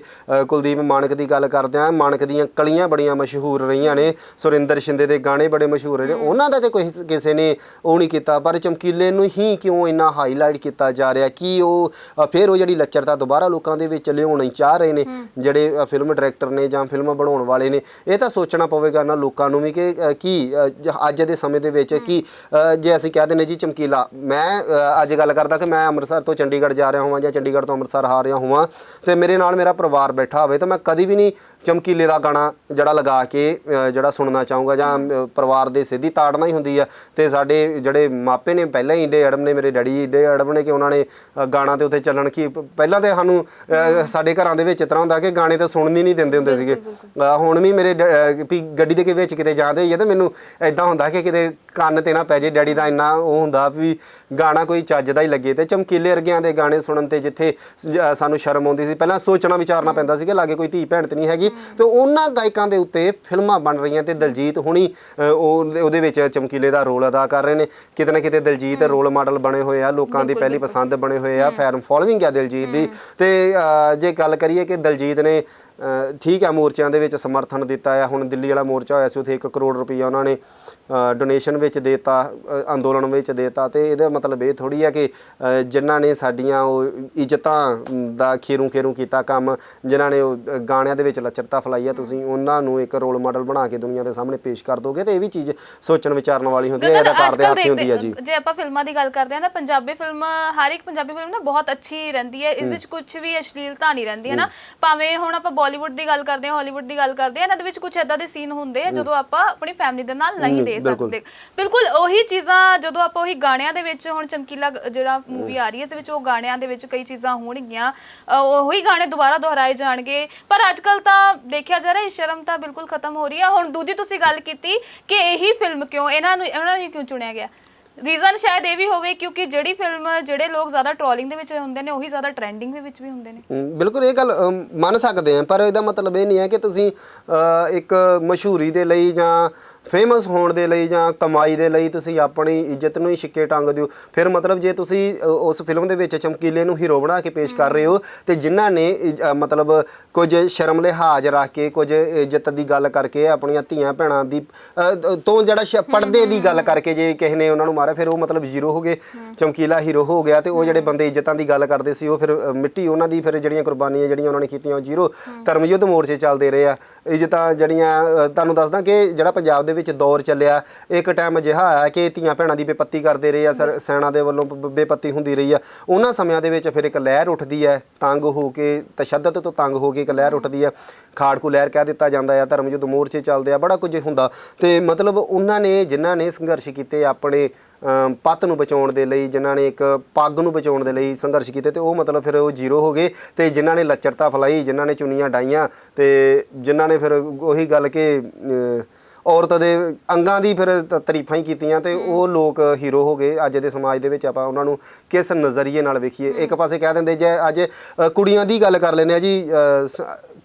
ਕੁਲਦੀਪ ਮਾਨਕ ਦੀ ਗੱਲ ਕਰਦੇ ਆ ਮਾਨਕ ਦੀਆਂ ਕਲੀਆਂ ਬੜੀਆਂ ਮਸ਼ਹੂਰ ਰਹੀਆਂ ਨੇ ਸੁਰਿੰਦਰ ਸ਼ਿੰਦੇ ਦੇ ਗਾਣੇ ਬੜੇ ਮਸ਼ਹੂਰ ਰਹੇ ਉਹਨਾਂ ਦਾ ਤੇ ਕੋਈ ਕਿਸੇ ਨੇ ਉਹ ਨਹੀਂ ਕੀਤਾ ਪਰ ਚਮਕੀਲੇ ਨੂੰ ਹੀ ਕਿਉਂ ਇੰਨਾ ਹਾਈਲਾਈਟ ਕੀਤਾ ਜਾ ਰਿਹਾ? ਕੀ ਉਹ ਅ, ਫਿਰ ਉਹ ਜਿਹੜੀ ਲੱਚਰਤਾ ਦੁਬਾਰਾ ਲੋਕਾਂ ਦੇ ਵਿੱਚ ਲਿਆਉਣੀ ਚਾਹ ਰਹੇ ਨੇ ਜਿਹੜੇ ਅ, ਫਿਲਮ ਡਾਇਰੈਕਟਰ ਨੇ ਜਾਂ ਫਿਲਮ ਬਣਾਉਣ ਵਾਲੇ ਨੇ ਇਹ ਤਾਂ ਸੋਚਣਾ ਪਵੇਗਾ ਨਾ ਲੋਕਾਂ ਨੂੰ ਵੀ ਕਿ ਅ, ਕੀ ਅ, ਜ- ਅੱਜ ਦੇ ਸਮੇਂ ਦੇ ਵਿੱਚ ਕੀ ਅ, ਜੇ ਅਸੀਂ ਕਹਿ ਦਿੰਦੇ ਜੀ ਚਮਕੀਲਾ ਮੈਂ ਅ, ਅੱਜ ਗੱਲ ਕਰਦਾ ਕਿ ਮੈਂ ਅੰਮ੍ਰਿਤਸਰ ਤੋਂ ਚੰਡੀਗੜ੍ਹ ਜਾ ਰਿਹਾ ਹਾਂ ਜਾਂ ਚੰਡੀਗੜ੍ਹ ਤੋਂ ਅੰਮ੍ਰਿਤਸਰ ਆ ਰਿਹਾ ਹਾਂ ਤੇ ਮੇਰੇ ਨਾਲ ਮੇਰਾ ਪਰਿਵਾਰ ਬੈਠਾ ਹੋਵੇ ਤਾਂ ਮੈਂ ਕਦੀ ਵੀ ਨਹੀਂ ਚਮਕੀਲੇ ਦਾ ਗਾਣਾ ਜਿਹੜਾ ਲਗਾ ਕੇ ਅ, ਜਿਹੜਾ ਸੁਣਨਾ ਚਾਹੂੰਗਾ ਜਾਂ ਅ, ਪਰਿਵਾਰ ਦੇ ਸਿੱਧੀ ਤਾੜਨਾ ਹੀ ਹੁੰਦੀ ਆ ਤੇ ਸਾਡੇ ਜਿਹੜੇ ਮਾਪੇ ਨੇ ਪਹਿਲਾਂ ਹੀ ਡੇ ਅੜਮ ਨੇ ਮੇਰੇ ਡੈਡੀ ਡੇ ਅੜਮ ਨੇ ਕਿ ਉਹਨਾਂ ਨੇ ਗਾਣਾ ਤੇ ਉੱਤੇ ਚੱਲਣ ਕੀ ਪਹਿਲਾਂ ਤੇ ਸਾਨੂੰ ਸਾਡੇ ਘਰਾਂ ਦੇ ਵਿੱਚ ਤਰ੍ਹਾਂ ਹੁੰਦਾ ਕਿ ਗਾਣੇ ਤਾਂ ਸੁਣਨ ਹੀ ਨਹੀਂ ਦਿੰਦੇ ਹੁੰਦੇ ਸੀਗੇ। ਹੁਣ ਵੀ ਮੇਰੇ ਵੀ ਗੱਡੀ ਦੇ ਵਿੱਚ ਕਿਤੇ ਜਾਂਦੇ ਹੋਈਏ ਤਾਂ ਮੈਨੂੰ ਐਦਾਂ ਹੁੰਦਾ ਕਿ ਕਿਤੇ ਕੰਨ ਤੇ ਨਾ ਪੈ ਜੇ ਡੈਡੀ ਦਾ ਇੰਨਾ ਉਹ ਹੁੰਦਾ ਵੀ ਗਾਣਾ ਕੋਈ ਚੱਜ ਦਾ ਹੀ ਲੱਗੇ ਤੇ ਚਮਕੀਲੇ ਵਰਗਿਆਂ ਦੇ ਗਾਣੇ ਸੁਣਨ ਤੇ ਜਿੱਥੇ ਸਾਨੂੰ ਸ਼ਰਮ ਆਉਂਦੀ ਸੀ। ਪਹਿਲਾਂ ਸੋਚਣਾ ਵਿਚਾਰਨਾ ਪੈਂਦਾ ਸੀ ਕਿ ਲਾਗੇ ਕੋਈ ਧੀ ਭੈਣ ਤੇ ਨਹੀਂ ਹੈਗੀ ਤੇ ਉਹਨਾਂ ਗਾਇਕਾਂ ਦੇ ਉੱਤੇ ਫਿਲਮਾਂ ਬਣ ਰਹੀਆਂ ਤੇ ਦਲਜੀਤ ਹੁਣੀ ਉਹਦੇ ਵਿੱਚ ਚਮਕੀਲੇ ਦਾ ਰੋਲ ਅਦਾ ਕਰ ਰਹੇ ਨੇ। ਕਿਤੇ ਨਾ ਕਿਤੇ ਦਲਜੀਤ ਰੋਲ ਮਾਡਲ ਬਣੇ ਹੋਏ ਆ ਲੋਕਾਂ ਦੀ ਪਹਿਲੀ ਪਸੰਦ ਬਣੇ ਹੋਏ ਆ ਫੈਨ ਫੋਲੋਇੰਗ ਆ ਦਿਲਜੀਤ ਦੀ ਤੇ ਜੇ ਗੱਲ ਕਰੀਏ ਕਿ ਦਲਜੀਤ ਨੇ ਠੀਕ ਹੈ ਮੋਰਚਿਆਂ ਦੇ ਵਿੱਚ ਸਮਰਥਨ ਦਿੱਤਾ ਆ। ਹੁਣ ਦਿੱਲੀ ਵਾਲਾ ਮੋਰਚਾ ਹੋਇਆ ਸੀ ਉੱਥੇ 1 ਕਰੋੜ ਰੁਪਈਆ ਉਹਨਾਂ ਨੇ ਡੋਨੇਸ਼ਨ ਵਿੱਚ ਦੇਤਾ ਅੰਦੋਲਨ ਵਿੱਚ ਦੇਤਾ। ਤੇ ਇਹਦਾ ਮਤਲਬ ਇਹ ਥੋੜੀ ਆ ਕਿ ਜਿਨ੍ਹਾਂ ਨੇ ਸਾਡੀਆਂ ਉਹ ਇੱਜ਼ਤਾਂ ਦਾ ਖੇਰੂ ਖੇਰੂ ਕੀਤਾ ਕੰਮ ਜਿਨ੍ਹਾਂ ਨੇ ਉਹ ਗਾਣਿਆਂ ਦੇ ਵਿੱਚ ਲੱਚਰਤਾ ਫਲਾਈ ਆ ਤੁਸੀਂ ਉਹਨਾਂ ਨੂੰ ਇੱਕ ਰੋਲ ਮਾਡਲ ਬਣਾ ਕੇ ਦੁਨੀਆ ਦੇ ਸਾਹਮਣੇ ਪੇਸ਼ ਕਰ ਦੋਗੇ ਤੇ ਇਹ ਵੀ ਚੀਜ਼ ਸੋਚਣ ਵਿਚਾਰਨ ਵਾਲੀ ਹੁੰਦੀ ਹੈ ਗਗਨ, ਅਦਾਕਾਰ ਦੇ ਅੱਜ-ਕੱਲ੍ਹ ਹੱਥ ਹੀ ਹੁੰਦੀ ਆ ਜੀ। ਜੇ ਆਪਾਂ ਫਿਲਮਾਂ ਦੀ ਗੱਲ ਕਰਦੇ ਹਾਂ ਤਾਂ ਪੰਜਾਬੀ ਫਿਲਮ ਹਰ ਇੱਕ ਪੰਜਾਬੀ ਫਿਲਮ ਨਾ ਬਹੁਤ ਅੱਛੀ ਰਹਿੰਦੀ ਹੈ। ਇਸ ਵਿੱਚ ਕੁਝ ਵੀ ਅਸ਼ਲੀਲਤਾ ਨਹੀਂ ਰਹਿੰਦੀ ਹੈ ਨਾ? ਭਾਵੇਂ ਹੁਣ ਆਪਾਂ ਬਾਲੀਵੁੱਡ ਦੀ ਗੱਲ ਕਰਦੇ ਹਾਂ ਹਾਲੀਵੁੱਡ ਦੀ ਗੱਲ ਕਰਦੇ ਹਾਂ ਇਹਨਾਂ ਦੇ ਵਿੱਚ ਕੁਝ ਐਦਾਂ ਦੇ ਸੀਨ ਹੁੰਦੇ ਆ ਜਦੋਂ ਆਪਾਂ ਆਪਣੀ ਫੈਮਿਲੀ ਦੇ ਨਾਲ ਨਹੀਂ ਦੇ। ਸਕਦੇ। ਬਿਲਕੁਲ ਉਹੀ ਚੀਜ਼ਾਂ ਜਦੋਂ ਆਪਾਂ ਉਹੀ ਗਾਣਿਆਂ ਦੇ ਵਿੱਚ ਹੁਣ ਚਮਕੀਲਾ ਜਿਹੜਾ ਮੂਵੀ ਆ ਰਹੀ ਹੈ ਇਸ ਵਿੱਚ ਉਹ ਗਾਣਿਆਂ ਦੇ ਵਿੱਚ ਕਈ ਚੀਜ਼ਾਂ ਹੋਣਗੀਆਂ। ਉਹੀ ਗਾਣੇ ਦੁਬਾਰਾ ਦੁਹਰਾਏ ਜਾਣਗੇ। ਪਰ ਅੱਜ ਕੱਲ ਤਾਂ ਦੇਖਿਆ ਜਾ ਰਿਹਾ ਇਹ ਸ਼ਰਮ ਤਾਂ ਬਿਲਕੁਲ ਖਤਮ ਹੋ ਰਹੀ ਹੈ ਹੁਣ ਦੂਜੀ ਤੁਸੀਂ ਗੱਲ ਕੀਤੀ ਕਿ ਇਹੀ ਫਿਲਮ ਕਿਉਂ ਇਹਨਾਂ ਨੂੰ ਇਹਨਾਂ ਨੂੰ ਕਿਉਂ ਚੁਣਿਆ ਗਿਆ? ਰੀਜ਼ਨ ਸ਼ਾਇਦ ਇਹ ਵੀ ਹੋਵੇ ਕਿਉਂਕਿ ਜਿਹੜੀ ਫਿਲਮ ਜਿਹੜੇ ਲੋਕ ਜ਼ਿਆਦਾ ਟ੍ਰੋਲਿੰਗ ਦੇ ਵਿੱਚ ਹੁੰਦੇ ਨੇ ਉਹੀ ਜ਼ਿਆਦਾ ਟ੍ਰੈਂਡਿੰਗ ਦੇ ਵਿੱਚ ਵੀ ਹੁੰਦੇ ਨੇ। ਬਿਲਕੁਲ ਇਹ ਗੱਲ ਅਮ, ਮੰਨ ਸਕਦੇ ਆ ਪਰ ਇਹਦਾ ਮਤਲਬ ਇਹ ਨਹੀਂ ਹੈ ਕਿ ਤੁਸੀਂ ਅ, ਇੱਕ ਮਸ਼ਹੂਰੀ ਦੇ ਲਈ ਜਾਂ ਫੇਮਸ ਹੋਣ ਦੇ ਲਈ ਜਾਂ ਕਮਾਈ ਦੇ ਲਈ ਤੁਸੀਂ ਆਪਣੀ ਇੱਜ਼ਤ ਨੂੰ ਹੀ ਛਿੱਕੇ ਟੰਗ ਦਿਓ। ਫਿਰ ਮਤਲਬ ਜੇ ਤੁਸੀਂ ਅ, ਉਸ ਫਿਲਮ ਦੇ ਵਿੱਚ ਚਮਕੀਲੇ ਨੂੰ ਹੀਰੋ ਬਣਾ ਕੇ ਪੇਸ਼ ਕਰ ਰਹੇ ਹੋ ਤੇ ਜਿਨ੍ਹਾਂ ਨੇ ਅ, ਮਤਲਬ ਕੁਝ ਸ਼ਰਮ ਲਿਹਾਜ਼ ਰੱਖ ਕੇ ਕੁਝ ਇੱਜ਼ਤ ਦੀ ਗੱਲ ਕਰਕੇ ਆਪਣੀਆਂ ਧੀਆਂ ਭੈਣਾਂ ਦੀ ਅ, ਅ, ਤੋਂ ਜਿਹੜਾ ਸ਼- ਪਰਦੇ ਦੀ ਗੱਲ ਕਰਕੇ ਜੇ ਕਿਸੇ ਨੇ ਉਹਨਾਂ ਨੂੰ ਮਾਰਿਆ ਫਿਰ ਉਹ ਮਤਲਬ ਜ਼ੀਰੋ ਹੋ ਗਏ ਚਮਕੀਲਾ ਹੀਰੋ ਹੋ ਗਿਆ ਤੇ ਉਹ ਜਿਹੜੇ ਬੰਦੇ ਇੱਜ਼ਤਾਂ ਦੀ ਗੱਲ ਕਰਦੇ ਸੀ ਉਹ ਫਿਰ ਅ, ਮਿੱਟੀ ਉਹਨਾਂ ਦੀ ਫਿਰ ਜਿਹੜੀਆਂ ਕੁਰਬਾਨੀਆਂ ਜਿਹੜੀਆਂ ਉਹਨਾਂ ਨੇ ਕੀਤੀਆਂ ਉਹ ਜ਼ੀਰੋ ਧਰਮ ਯੁੱਧ ਮੋਰਚੇ ਚੱਲਦੇ ਰਹੇ ਆ। ਇੱਜ਼ਤਾਂ ਜਿਹੜੀਆਂ ਅ, ਤੁਹਾਨੂੰ ਦੱਸਦਾ ਕਿ ਜਿਹੜਾ ਪੰਜਾਬ ਦੇ ਵਿੱਚ ਦੌਰ ਚੱਲਿਆ ਇੱਕ ਟਾਈਮ ਅਜਿਹਾ ਆਇਆ ਕਿ ਧੀਆਂ ਭੈਣਾਂ ਦੀ ਬੇਪੱਤੀ ਕਰਦੇ ਰਹੇ ਆ ਸਰ- ਸੈਨਾ ਦੇ ਵੱਲੋਂ ਬ- ਬ- ਬੇਪੱਤੀ ਹੁੰਦੀ ਰਹੀ ਆ। ਉਹਨਾਂ ਸਮਿਆਂ ਦੇ ਵਿੱਚ ਫਿਰ ਇੱਕ ਲਹਿਰ ਉੱਠਦੀ ਹੈ ਤੰਗ ਹੋ ਕੇ ਤਸ਼ੱਦਦ ਤੋਂ ਤੰਗ ਹੋ ਕੇ ਇੱਕ ਲਹਿਰ ਉੱਠਦੀ ਹੈ। ਖਾੜਕੂ ਲਹਿਰ ਕਹਿ ਦਿੱਤਾ ਜਾਂਦਾ ਆ ਧਰਮ ਯੁੱਧ ਮੋਰਚੇ ਚੱਲਦੇ ਆ ਬੜਾ ਕੁਝ ਹੁੰਦਾ। ਤੇ ਮਤਲਬ ਉਹਨਾਂ ਨੇ ਜਿਨ੍ਹਾਂ ਨੇ ਸੰਘਰਸ਼ ਕੀਤੇ ਆਪਣੇ ਪੱਤ ਨੂੰ ਬਚਾਉਣ ਦੇ ਲਈ ਜਿਨ੍ਹਾਂ ਨੇ ਇੱਕ ਪੱਗ ਨੂੰ ਬਚਾਉਣ ਦੇ ਲਈ ਸੰਘਰਸ਼ ਕੀਤੇ ਤੇ ਉਹ ਮਤਲਬ ਫਿਰ ਉਹ ਜ਼ੀਰੋ ਹੋ ਗਏ ਤੇ ਜਿਨ੍ਹਾਂ ਨੇ ਲੱਚਰਤਾ ਫਲਾਈ ਜਿਨ੍ਹਾਂ ਨੇ ਚੁੰਨੀਆਂ ਡਾਈਆਂ ਤੇ ਜਿਨ੍ਹਾਂ ਨੇ ਫਿਰ ਉਹੀ ਗੱਲ ਕਿ ਔਰਤ ਦੇ ਅੰਗਾਂ ਦੀ ਫਿਰ ਤਾਰੀਫਾਂ ਹੀ ਕੀਤੀਆਂ ਤੇ ਉਹ ਲੋਕ ਹੀਰੋ ਹੋ ਗਏ ਅੱਜ ਦੇ ਸਮਾਜ ਦੇ ਵਿੱਚ ਆਪਾਂ ਉਹਨਾਂ ਨੂੰ ਕਿਸ ਨਜ਼ਰੀਏ ਨਾਲ ਵੇਖੀਏ। ਇੱਕ ਪਾਸੇ ਕਹਿ ਦਿੰਦੇ ਜੇ ਅੱਜ ਕੁੜੀਆਂ ਦੀ ਗੱਲ ਕਰ ਲੈਂਦੇ ਆ ਜੀ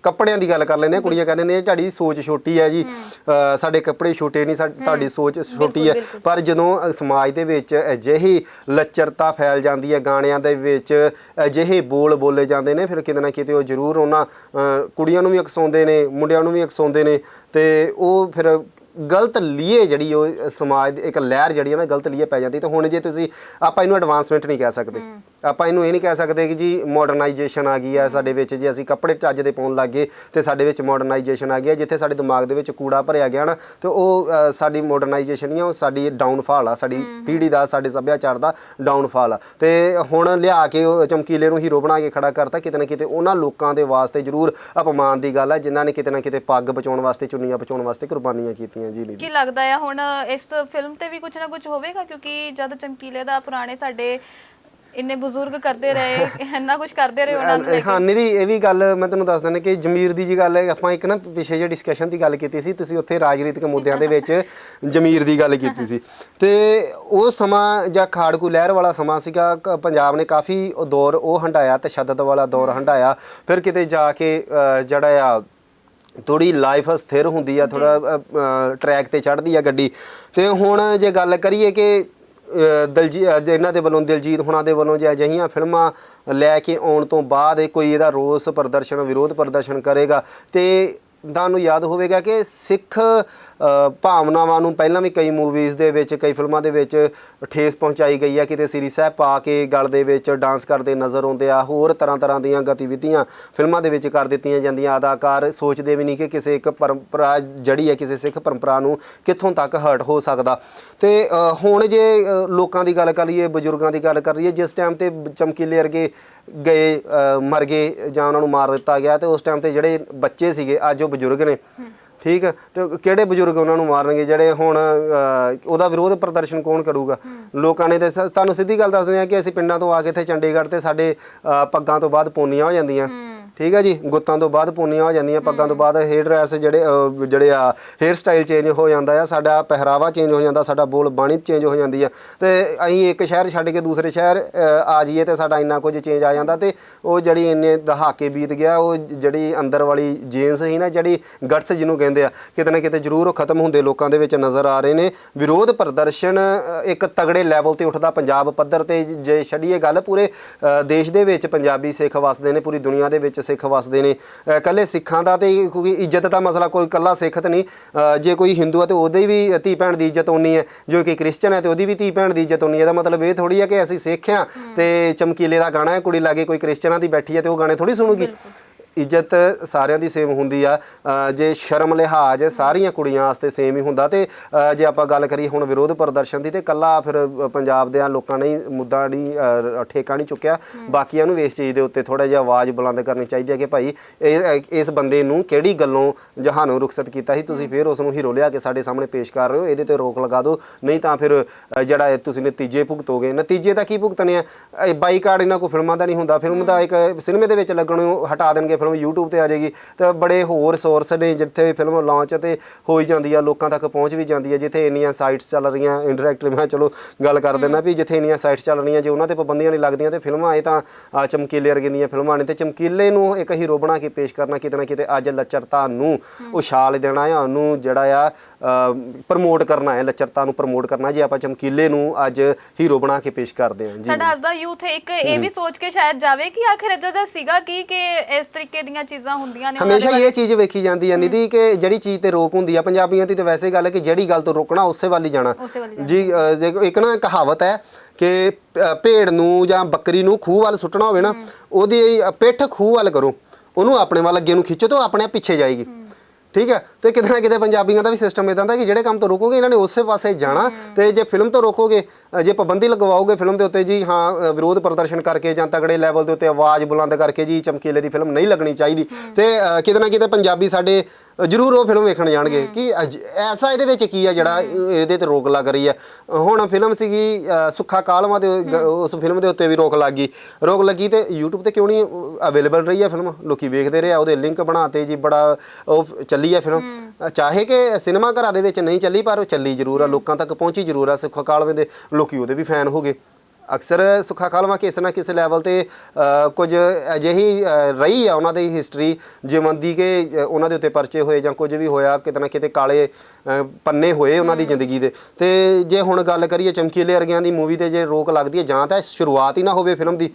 ਕੱਪੜਿਆਂ ਦੀ ਗੱਲ ਕਰ ਲੈਂਦੇ ਆ ਕੁੜੀਆਂ ਕਹਿ ਦਿੰਦੀਆਂ ਤੁਹਾਡੀ ਸੋਚ ਛੋਟੀ ਹੈ ਜੀ। ਅ, ਸਾਡੇ ਕੱਪੜੇ ਛੋਟੇ ਨਹੀਂ ਸਾ- ਤੁਹਾਡੀ ਸੋਚ ਛੋਟੀ ਹੈ। ਪਰ ਜਦੋਂ ਅ, ਸਮਾਜ ਦੇ ਵਿੱਚ ਅਜਿਹੀ ਲੱਚਰਤਾ ਫੈਲ ਜਾਂਦੀ ਹੈ ਗਾਣਿਆਂ ਦੇ ਵਿੱਚ ਅਜਿਹੇ ਬੋਲ ਬੋਲੇ ਜਾਂਦੇ ਨੇ ਫਿਰ ਕਿਤੇ ਨਾ ਕਿਤੇ ਉਹ ਜ਼ਰੂਰ ਉਹਨਾਂ ਅ, ਕੁੜੀਆਂ ਨੂੰ ਵੀ ਉਕਸਾਉਂਦੇ ਨੇ ਮੁੰਡਿਆਂ ਨੂੰ ਵੀ ਉਕਸਾਉਂਦੇ ਨੇ। ਤੇ ਉਹ ਫਿਰ ਗਲਤ ਲੀਏ ਜਿਹੜੀ ਉਹ ਸਮਾਜ ਦੀ ਇੱਕ ਲਹਿਰ ਜਿਹੜੀ ਹੈ ਨਾ ਗਲਤ ਲੀਏ ਪੈ ਜਾਂਦੀ ਤੇ ਹੁਣ ਜੇ ਤੁਸੀਂ ਆਪਾਂ ਇਹਨੂੰ ਐਡਵਾਂਸਮੈਂਟ ਨਹੀਂ ਕਹਿ ਸਕਦੇ। ਆਪਾਂ ਇਹਨੂੰ ਇਹ ਨਹੀਂ ਕਹਿ ਸਕਦੇ ਕਿ ਜੀ ਮਾਡਰਨਾਈਜੇਸ਼ਨ ਆ ਗਈ ਹੈ ਸਾਡੇ ਵਿੱਚ ਜੇ ਅਸੀਂ ਕੱਪੜੇ ਚੱਜ ਦੇ ਪਾਉਣ ਲੱਗੇ ਤੇ ਸਾਡੇ ਵਿੱਚ ਮਾਡਰਨਾਈਜੇਸ਼ਨ ਆ ਗਈ ਹੈ ਜਿੱਥੇ ਸਾਡੇ ਦਿਮਾਗ ਦੇ ਵਿੱਚ ਕੂੜਾ ਭਰਿਆ ਗਿਆ ਨਾ ਤੇ ਉਹ ਸਾਡੀ ਮਾਡਰਨਾਈਜੇਸ਼ਨ ਨਹੀਂ ਆ ਉਹ ਸਾਡੀ ਡਾਊਨਫਾਲ ਆ ਸਾਡੀ ਪੀੜ੍ਹੀ ਦਾ ਸਾਡੇ ਸੱਭਿਆਚਾਰ ਦਾ ਡਾਊਨਫਾਲ ਆ। ਤੇ ਹੁਣ ਲਿਆ ਕੇ ਉਹ ਚਮਕੀਲੇ ਨੂੰ ਹੀਰੋ ਬਣਾ ਕੇ ਖੜਾ ਕਰਤਾ ਕਿਤੇ ਨਾ ਕਿਤੇ ਉਹਨਾਂ ਲੋਕਾਂ ਦੇ ਵਾਸਤੇ ਜ਼ਰੂਰ ਅਪਮਾਨ ਦੀ ਗੱਲ ਹੈ ਜਿਨ੍ਹਾਂ ਨੇ ਕਿਤੇ ਨਾ ਕਿਤੇ ਪੱਗ ਬਚਾਉਣ ਵਾਸਤੇ ਚੁੰਨੀਆਂ ਬਚਾਉਣ ਵਾਸਤੇ ਕੁਰਬਾਨੀਆਂ ਕੀਤੀਆਂ ਜੀ ਕੀ ਲੱਗਦਾ ਹੈ ਹੁਣ ਇਸ ਫਿਲਮ ਤੇ ਵੀ ਕੁਝ ਨਾ ਕੁਝ ਹੋਵੇਗਾ? ਕਿਉਂਕਿ ਜਦ ਚਮਕੀਲੇ ਦਾ ਪੁਰਾਣੇ ਸਾਡੇ ਇੰਨੇ ਬਜ਼ੁਰਗ ਕਰਦੇ ਰਹੇ ਇੰਨਾ ਕੁਝ ਕਰਦੇ ਰਹੇ ਉਹਨਾਂ ਨੂੰ ਲੈ ਕੇ। ਹਾਂ ਨਿਧੀ ਇਹ ਵੀ ਗੱਲ ਮੈਂ ਤੁਹਾਨੂੰ ਦੱਸ ਦਿੰਦਾ ਕਿ ਜਮੀਰ ਦੀ ਜੀ ਗੱਲ ਹੈ ਆਪਾਂ ਇੱਕ ਨਾ ਪਿਛੇ ਜਿਹੇ ਡਿਸਕਸ਼ਨ ਦੀ ਗੱਲ ਕੀਤੀ ਸੀ ਤੁਸੀਂ ਉੱਥੇ ਰਾਜਨੀਤਿਕ ਮੁੱਦਿਆਂ ਦੇ ਵਿੱਚ ਜਮੀਰ ਦੀ ਗੱਲ ਕੀਤੀ ਸੀ। ਤੇ ਉਹ ਸਮਾਂ ਜਾਂ ਖਾੜਕੂ ਲਹਿਰ ਵਾਲਾ ਸਮਾਂ ਸੀਗਾ ਕ- ਪੰਜਾਬ ਨੇ ਕਾਫੀ ਉਹ ਦੌਰ ਉਹ ਹੰਡਾਇਆ ਤਸ਼ੱਦਦ ਵਾਲਾ ਦੌਰ ਹੰਡਾਇਆ। ਫਿਰ ਕਿਤੇ ਜਾ ਕੇ ਅ, ਜਿਹੜਾ ਆ ਥੋੜੀ ਲਾਈਫ ਸਥਿਰ ਹੁੰਦੀ ਆ ਥੋੜਾ ਟਰੈਕ ਤੇ ਚੜ੍ਹਦੀ ਆ ਗੱਡੀ। ਤੇ ਹੁਣ ਜੇ ਗੱਲ ਕਰੀਏ ਕਿ ਦਲਜੀ ਇਹਨਾਂ ਦੇ ਵੱਲੋਂ ਦਿਲਜੀਤ ਹੁਣਾਂ ਦੇ ਵੱਲੋਂ ਜੇ ਅਜਿਹੀਆਂ ਫਿਲਮਾਂ ਲੈ ਕੇ ਆਉਣ ਤੋਂ ਬਾਅਦ ਕੋਈ ਇਹਦਾ ਰੋਸ ਪ੍ਰਦਰਸ਼ਨ, ਵਿਰੋਧ ਪ੍ਰਦਰਸ਼ਨ ਕਰੇਗਾ, ਤੇ ਤੁਹਾਨੂੰ ਯਾਦ ਹੋਵੇਗਾ ਕਿ ਸਿੱਖ ਭਾਵਨਾਵਾਂ ਨੂੰ ਪਹਿਲਾਂ ਵੀ ਕਈ ਮੂਵੀਜ਼ ਦੇ ਵਿੱਚ, ਕਈ ਫਿਲਮਾਂ ਦੇ ਵਿੱਚ ਠੇਸ ਪਹੁੰਚਾਈ ਗਈ ਹੈ। ਕਿਤੇ ਸ੍ਰੀ ਸਾਹਿਬ ਪਾ ਕੇ ਗਲ ਦੇ ਵਿੱਚ ਡਾਂਸ ਕਰਦੇ ਨਜ਼ਰ ਆਉਂਦੇ ਆ, ਹੋਰ ਤਰ੍ਹਾਂ ਤਰ੍ਹਾਂ ਦੀਆਂ ਗਤੀਵਿਧੀਆਂ ਫਿਲਮਾਂ ਦੇ ਵਿੱਚ ਕਰ ਦਿੱਤੀਆਂ ਜਾਂਦੀਆਂ। ਅਦਾਕਾਰ ਸੋਚਦੇ ਵੀ ਨਹੀਂ ਕਿ ਕਿਸੇ ਇੱਕ ਪਰੰਪਰਾ ਜੜੀ ਹੈ, ਕਿਸੇ ਸਿੱਖ ਪਰੰਪਰਾ ਨੂੰ ਕਿੱਥੋਂ ਤੱਕ ਹਰਟ ਹੋ ਸਕਦਾ। ਤੇ ਹੁਣ ਜੇ ਲੋਕਾਂ ਦੀ ਗੱਲ ਕਰ ਲਈਏ, ਬਜ਼ੁਰਗਾਂ ਦੀ ਗੱਲ ਕਰ ਲਈਏ, ਜਿਸ ਟਾਈਮ ਤੇ ਚਮਕੀਲੇ ਵਰਗੇ ਗਏ ਅ, ਮਰ ਗਏ ਜਾਂ ਉਹਨਾਂ ਨੂੰ ਮਾਰ ਦਿੱਤਾ ਗਿਆ ਤੇ ਉਸ ਟਾਈਮ ਤੇ ਜਿਹੜੇ ਬੱਚੇ ਸੀਗੇ ਅੱਜ ਉਹ ਬਜ਼ੁਰਗ ਨੇ। ਠੀਕ ਹੈ ਤੇ ਕਿਹੜੇ ਬਜ਼ੁਰਗ ਉਹਨਾਂ ਨੂੰ ਮਾਰਨਗੇ ਜਿਹੜੇ ਹੁਣ ਅ, ਉਹਦਾ ਵਿਰੋਧ ਪ੍ਰਦਰਸ਼ਨ ਕੌਣ ਕਰੂਗਾ? ਲੋਕਾਂ ਨੇ ਤੇ ਸ- ਤੁਹਾਨੂੰ ਸਿੱਧੀ ਗੱਲ ਦੱਸਦੇ ਆ ਕਿ ਅਸੀਂ ਪਿੰਡਾਂ ਤੋਂ ਆ ਕੇ ਇੱਥੇ ਚੰਡੀਗੜ੍ਹ ਤੇ ਸਾਡੇ ਅ, ਪੱਗਾਂ ਤੋਂ ਬਾਅਦ ਪੋਨੀਆਂ ਹੋ ਜਾਂਦੀਆਂ। ਠੀਕ ਹੈ ਜੀ ਗੁੱਤਾਂ ਤੋਂ ਬਾਅਦ ਪੋਨੀਆਂ ਹੋ ਜਾਂਦੀਆਂ ਪੱਗਾਂ ਤੋਂ ਬਾਅਦ ਹੇਅਰ ਡਰੈਸ ਜਿਹੜੇ ਅ, ਜਿਹੜੇ ਆ ਹੇਅਰ ਸਟਾਈਲ ਚੇਂਜ ਹੋ ਜਾਂਦਾ ਆ ਸਾਡਾ ਪਹਿਰਾਵਾ ਚੇਂਜ ਹੋ ਜਾਂਦਾ ਸਾਡਾ ਬੋਲ ਬਾਣੀ ਚੇਂਜ ਹੋ ਜਾਂਦੀ ਆ। ਤੇ ਅਸੀਂ ਇੱਕ ਸ਼ਹਿਰ ਛੱਡ ਕੇ ਦੂਸਰੇ ਸ਼ਹਿਰ ਅ, ਆ ਜਾਈਏ ਤੇ ਸਾਡਾ ਇੰਨਾ ਕੁਝ ਚੇਂਜ ਆ ਜਾਂਦਾ ਤੇ ਉਹ ਜਿਹੜੀ ਇੰਨੇ ਦਹਾਕੇ ਬੀਤ ਗਿਆ ਉਹ ਜਿਹੜੀ ਅੰਦਰ ਵਾਲੀ ਜੀਨਸ ਸੀ ਨਾ ਜਿਹੜੀ ਗਟਸ ਜਿਹਨੂੰ ਕਹਿੰਦੇ ਆ ਕਿਤੇ ਨਾ ਕਿਤੇ ਜ਼ਰੂਰ ਉਹ ਖਤਮ ਹੁੰਦੇ ਲੋਕਾਂ ਦੇ ਵਿੱਚ ਨਜ਼ਰ ਆ ਰਹੇ ਨੇ। ਵਿਰੋਧ ਪ੍ਰਦਰਸ਼ਨ ਅ, ਇੱਕ ਤਗੜੇ ਲੈਵਲ ਤੇ ਉੱਠਦਾ ਪੰਜਾਬ ਪੱਧਰ ਤੇ ਜੇ ਛੱਡੀਏ ਗੱਲ ਪੂਰੇ ਅ, ਦੇਸ਼ ਦੇ ਵਿੱਚ ਪੰਜਾਬੀ ਸਿੱਖ ਵਸਦੇ ਨੇ ਪੂਰੀ ਦੁਨੀਆ ਦੇ ਵਿੱਚ ਸਿੱਖ ਵਸਦੇ ਨੇ। ਅ, ਕੱਲੇ ਸਿੱਖਾਂ ਦਾ ਤੇ ਕਿਉਂਕਿ ਇੱਜ਼ਤ ਦਾ ਮਸਲਾ ਕੋਈ ਕੱਲਾ ਸਿੱਖ ਤੇ ਨਹੀਂ। ਜੇ ਕੋਈ ਹਿੰਦੂ ਹੈ ਤੇ ਉਹਦੇ ਵੀ ਧੀ ਭੈਣ ਦੀ ਇੱਜ਼ਤ ਹੋਣੀ ਹੈ। ਜੋ ਕਿ ਕ੍ਰਿਸਚਨ ਹੈ ਤੇ ਉਹਦੀ ਵੀ ਧੀ ਭੈਣ ਦੀ ਇੱਜ਼ਤ ਹੋਣੀ ਹੈ। ਇਹਦਾ ਮਤਲਬ ਇਹ ਥੋੜੀ ਹੈ ਕਿ ਅਸੀਂ ਸਿੱਖ ਹਾਂ ਤੇ ਚਮਕੀਲੇ ਦਾ ਗਾਣਾ ਹੈ। ਕੁੜੀ ਲਾਗੇ ਕੋਈ ਕ੍ਰਿਸਚਨਾਂ ਦੀ ਬੈਠੀ ਹੈ ਤੇ ਉਹ ਗਾਣੇ ਥੋੜੀ ਸੁਣੂਗੀ। ਇੱਜ਼ਤ ਸਾਰਿਆਂ ਦੀ ਸੇਮ ਹੁੰਦੀ ਆ। ਜੇ ਸ਼ਰਮ ਲਿਹਾਜ਼ ਸਾਰੀਆਂ ਕੁੜੀਆਂ ਵਾਸਤੇ ਸੇਮ ਹੀ ਹੁੰਦਾ ਤੇ ਜੇ ਆਪਾਂ ਗੱਲ ਕਰੀਏ ਹੁਣ ਵਿਰੋਧ ਪ੍ਰਦਰਸ਼ਨ ਦੀ ਤੇ ਕੱਲਾ ਫਿਰ ਪੰਜਾਬ ਦੇ ਲੋਕਾਂ ਨੇ ਮੁੱਦਾ ਨਹੀਂ ਠੇਕਾ ਨਹੀਂ ਚੁੱਕਿਆ। ਬਾਕੀਆਂ ਨੂੰ ਇਸ ਚੀਜ਼ ਦੇ ਉੱਤੇ ਥੋੜਾ ਜਿਹਾ ਆਵਾਜ਼ ਬੁਲੰਦ ਕਰਨੀ ਚਾਹੀਦੀ ਹੈ ਕਿ ਭਾਈ ਇਸ ਬੰਦੇ ਨੂੰ ਕਿਹੜੀ ਗੱਲੋਂ ਜਹਾਨੋਂ ਰੁਖਸਤ ਕੀਤਾ ਸੀ? ਤੁਸੀਂ ਫਿਰ ਉਸ ਨੂੰ ਹੀਰੋ ਲਿਆ ਕੇ ਸਾਡੇ ਸਾਹਮਣੇ ਪੇਸ਼ ਕਰ ਰਹੇ ਹੋ। ਇਹਦੇ ਤੇ ਰੋਕ ਲਗਾ ਦਿਓ। ਨਹੀਂ ਤਾਂ ਫਿਰ ਜਿਹੜਾ ਤੁਸੀਂ ਨਤੀਜੇ ਭੁਗਤੋਗੇ ਨਤੀਜੇ ਤਾਂ ਕੀ ਭੁਗਤਣੇ ਆ? ਇਹ ਬਾਈਕਾਟ ਇਹਨਾਂ ਕੋ ਫਿਲਮਾਂ ਦਾ ਨਹੀਂ ਹੁੰਦਾ। ਫਿਲਮ ਦਾ ਇੱਕ ਸਿਨੇਮੇ ਦੇ ਵਿੱਚ ਲੱਗਣੋਂ ਹਟਾ ਦੇਣਗੇ ਫਿਲਮ YouTube ਤੇ ਆ ਜਾਏਗੀ ਤੇ ਬੜੇ ਹੋਰ ਸੋਰਸ ਨੇ ਜਿੱਥੇ ਫਿਲਮ ਲਾਂਚ ਤੇ ਹੋਈ ਜਾਂਦੀ ਆ ਲੋਕਾਂ ਤੱਕ ਪਹੁੰਚ ਵੀ ਜਾਂਦੀ ਹੈ ਜਿੱਥੇ ਇੰਨੀਆਂ ਸਾਈਟਸ ਚੱਲ ਰਹੀਆਂ ਇੰਡਾਇਰੈਕਟ ਮੈਂ ਚਲੋ ਗੱਲ ਕਰ ਦਿੰਦਾ ਵੀ ਜਿੱਥੇ ਇੰਨੀਆਂ ਸਾਈਟਸ ਚੱਲ ਰਹੀਆਂ ਜੇ ਉਹਨਾਂ ਤੇ ਪਾਬੰਦੀਆਂ ਨਹੀਂ ਲੱਗਦੀਆਂ ਤੇ ਫਿਲਮਾਂ ਇਹ ਤਾਂ ਚਮਕੀਲੇ ਵਰਗੇ ਦੀਆਂ ਫਿਲਮਾਂ ਨੇ ਤੇ ਚਮਕੀਲੇ ਨੂੰ ਇੱਕ ਹੀਰੋ ਬਣਾ ਕੇ ਪੇਸ਼ ਕਰਨਾ ਕਿਤੇ ਨਾ ਕਿਤੇ ਅੱਜ ਲੱਚਰਤਾ ਨੂੰ ਉਛਾਲ ਦੇਣਾ ਆ ਉਹਨੂੰ ਜਿਹੜਾ ਆ ਪ੍ਰਮੋਟ ਕਰਨਾ ਹੈ ਲੱਚਰਤਾ ਨੂੰ ਪ੍ਰਮੋਟ ਕਰਨਾ ਜੇ ਆਪਾਂ ਚਮਕੀਲੇ ਨੂੰ ਅੱਜ ਹੀਰੋ ਬਣਾ ਕੇ ਪੇਸ਼ ਕਰਦੇ ਹਾਂ। ਜੀ। ਸਾਡਾ ਅੱਜ ਦਾ ਯੂਥ ਇੱਕ ਇਹ ਵੀ ਸੋਚ ਕੇ ਸ਼ਾਇਦ ਜਾਵੇ ਕਿ ਆਖਿਰ ਇਦਾਂ ਦਾ ਸੀਗਾ ਕੀ ਕਿ ਇਸ ਤਰੀਕੇ ਦੀਆਂ ਚੀਜ਼ਾਂ ਹੁੰਦੀਆਂ ਨੇ ਹਮੇਸ਼ਾ ਇਹ ਚੀਜ਼ ਵੇਖੀ ਜਾਂਦੀ ਹੈ ਨਿਧੀ ਕਿ ਜਿਹੜੀ ਚੀਜ਼ ਤੇ ਰੋਕ ਹੁੰਦੀ ਆ ਪੰਜਾਬੀਆਂ ਦੀ ਤਾਂ ਵੈਸੇ ਗੱਲ ਹੈ ਕਿ ਜਿਹੜੀ ਗੱਲ ਤੋਂ ਰੋਕਣਾ ਉਸੇ ਵੱਲ ਹੀ ਜਾਣਾ। ਜੀ ਦੇਖੋ ਇੱਕ ਨਾ ਕਹਾਵਤ ਹੈ ਕਿ ਭੇਡ ਨੂੰ ਜਾਂ ਬੱਕਰੀ ਨੂੰ ਖੂਹ ਵੱਲ ਸੁੱਟਣਾ ਹੋਵੇ ਨਾ ਉਹਦੀ ਪਿੱਠ ਖੂਹ ਵੱਲ ਕਰੋ। ਉਹਨੂੰ ਆਪਣੇ ਵੱਲ ਅੱਗੇ ਨੂੰ ਖਿੱਚੋ ਤੇ ਆਪਣੇ ਆਪ ਪਿੱਛੇ ਜਾਏਗੀ। ਠੀਕ ਹੈ? ਤੇ ਕਿਤੇ ਨਾ ਕਿਤੇ ਪੰਜਾਬੀਆਂ ਦਾ ਵੀ ਸਿਸਟਮ ਇਦਾਂ ਦਾ ਕਿ ਜਿਹੜੇ ਕੰਮ ਤੋਂ ਰੋਕੋਗੇ ਇਹਨਾਂ ਨੇ ਉਸੇ ਪਾਸੇ ਜਾਣਾ ਤੇ ਜੇ ਫਿਲਮ ਤੋਂ ਰੋਕੋਗੇ ਜੇ ਪਾਬੰਦੀ ਲਗਵਾਓਗੇ ਫਿਲਮ ਦੇ ਉੱਤੇ ਜੀ ਹਾਂ ਵਿਰੋਧ ਪ੍ਰਦਰਸ਼ਨ ਕਰਕੇ ਜਾਂ ਤਗੜੇ ਲੈਵਲ ਦੇ ਉੱਤੇ ਆਵਾਜ਼ ਬੁਲੰਦ ਕਰਕੇ ਜੀ ਚਮਕੀਲੇ ਦੀ ਫਿਲਮ ਨਹੀਂ ਲੱਗਣੀ ਚਾਹੀਦੀ। ਤੇ ਕਿਤੇ ਨਾ ਕਿਤੇ ਪੰਜਾਬੀ ਸਾਡੇ ਜ਼ਰੂਰ ਉਹ ਫਿਲਮ ਵੇਖਣ ਜਾਣਗੇ ਕਿ ਐਸਾ ਇਹਦੇ ਵਿੱਚ ਕੀ ਆ ਜਿਹੜਾ ਇਹਦੇ ਤੇ ਰੋਕ ਲੱਗ ਰਹੀ ਹੈ। ਹੁਣ ਫਿਲਮ ਸੀਗੀ ਸੁੱਖਾ ਕਾਲਮਾ ਦੇ ਉਸ ਫਿਲਮ ਦੇ ਉੱਤੇ ਵੀ ਰੋਕ ਲੱਗ ਗਈ। ਰੋਕ ਲੱਗੀ ਤੇ YouTube ਤੇ ਕਿਉਂ ਨਹੀਂ ਅਵੇਲੇਬਲ ਰਹੀ ਹੈ ਫਿਲਮ ਲੋਕੀ ਵੇਖਦੇ ਰਹੇ ਆ ਉਹਦੇ ਲਿੰਕ ਬਣਾਤੇ ਜੀ ਬੜਾ ਉਹ ਚੱਲੀ ਹੈ। ਫਿਲਮ ਚਾਹੇ ਕਿ ਸਿਨੇਮਾ ਘਰਾਂ ਦੇ ਵਿੱਚ ਨਹੀਂ ਚੱਲੀ ਪਰ ਉਹ ਚੱਲੀ ਜ਼ਰੂਰ ਆ ਲੋਕਾਂ ਤੱਕ ਪਹੁੰਚੀ ਜ਼ਰੂਰ ਆ ਸੁੱਖਾ ਕਾਲਵੇ ਦੇ ਲੋਕੀ ਉਹਦੇ ਵੀ ਫੈਨ ਹੋ ਗਏ। ਅਕਸਰ ਸੁੱਖਾ ਕਾਲਵਾ ਕਿਸੇ ਨਾ ਕਿਸੇ ਲੈਵਲ ਤੇ ਕੁਝ ਅਜਿਹੀ ਰਹੀ ਆ ਉਹਨਾਂ ਦੀ ਹਿਸਟਰੀ ਜਿਵੇਂ ਦੀ ਕਿ ਉਹਨਾਂ ਦੇ ਉੱਤੇ ਪਰਚੇ ਹੋਏ ਜਾਂ ਕੁਝ ਵੀ ਹੋਇਆ ਕਿਤੇ ਨਾ ਕਿਤੇ ਕਾਲੇ ਪੰਨੇ ਹੋਏ ਉਹਨਾਂ ਦੀ ਜ਼ਿੰਦਗੀ ਦੇ। ਤੇ ਜੇ ਹੁਣ ਗੱਲ ਕਰੀਏ ਚਮਕੀਲੇ ਵਰਗਿਆਂ ਦੀ ਮੂਵੀ ਤੇ ਜੇ ਰੋਕ ਲੱਗਦੀ ਹੈ ਜਾਂ ਤਾਂ ਸ਼ੁਰੂਆਤ ਹੀ ਨਾ ਹੋਵੇ ਫਿਲਮ ਦੀ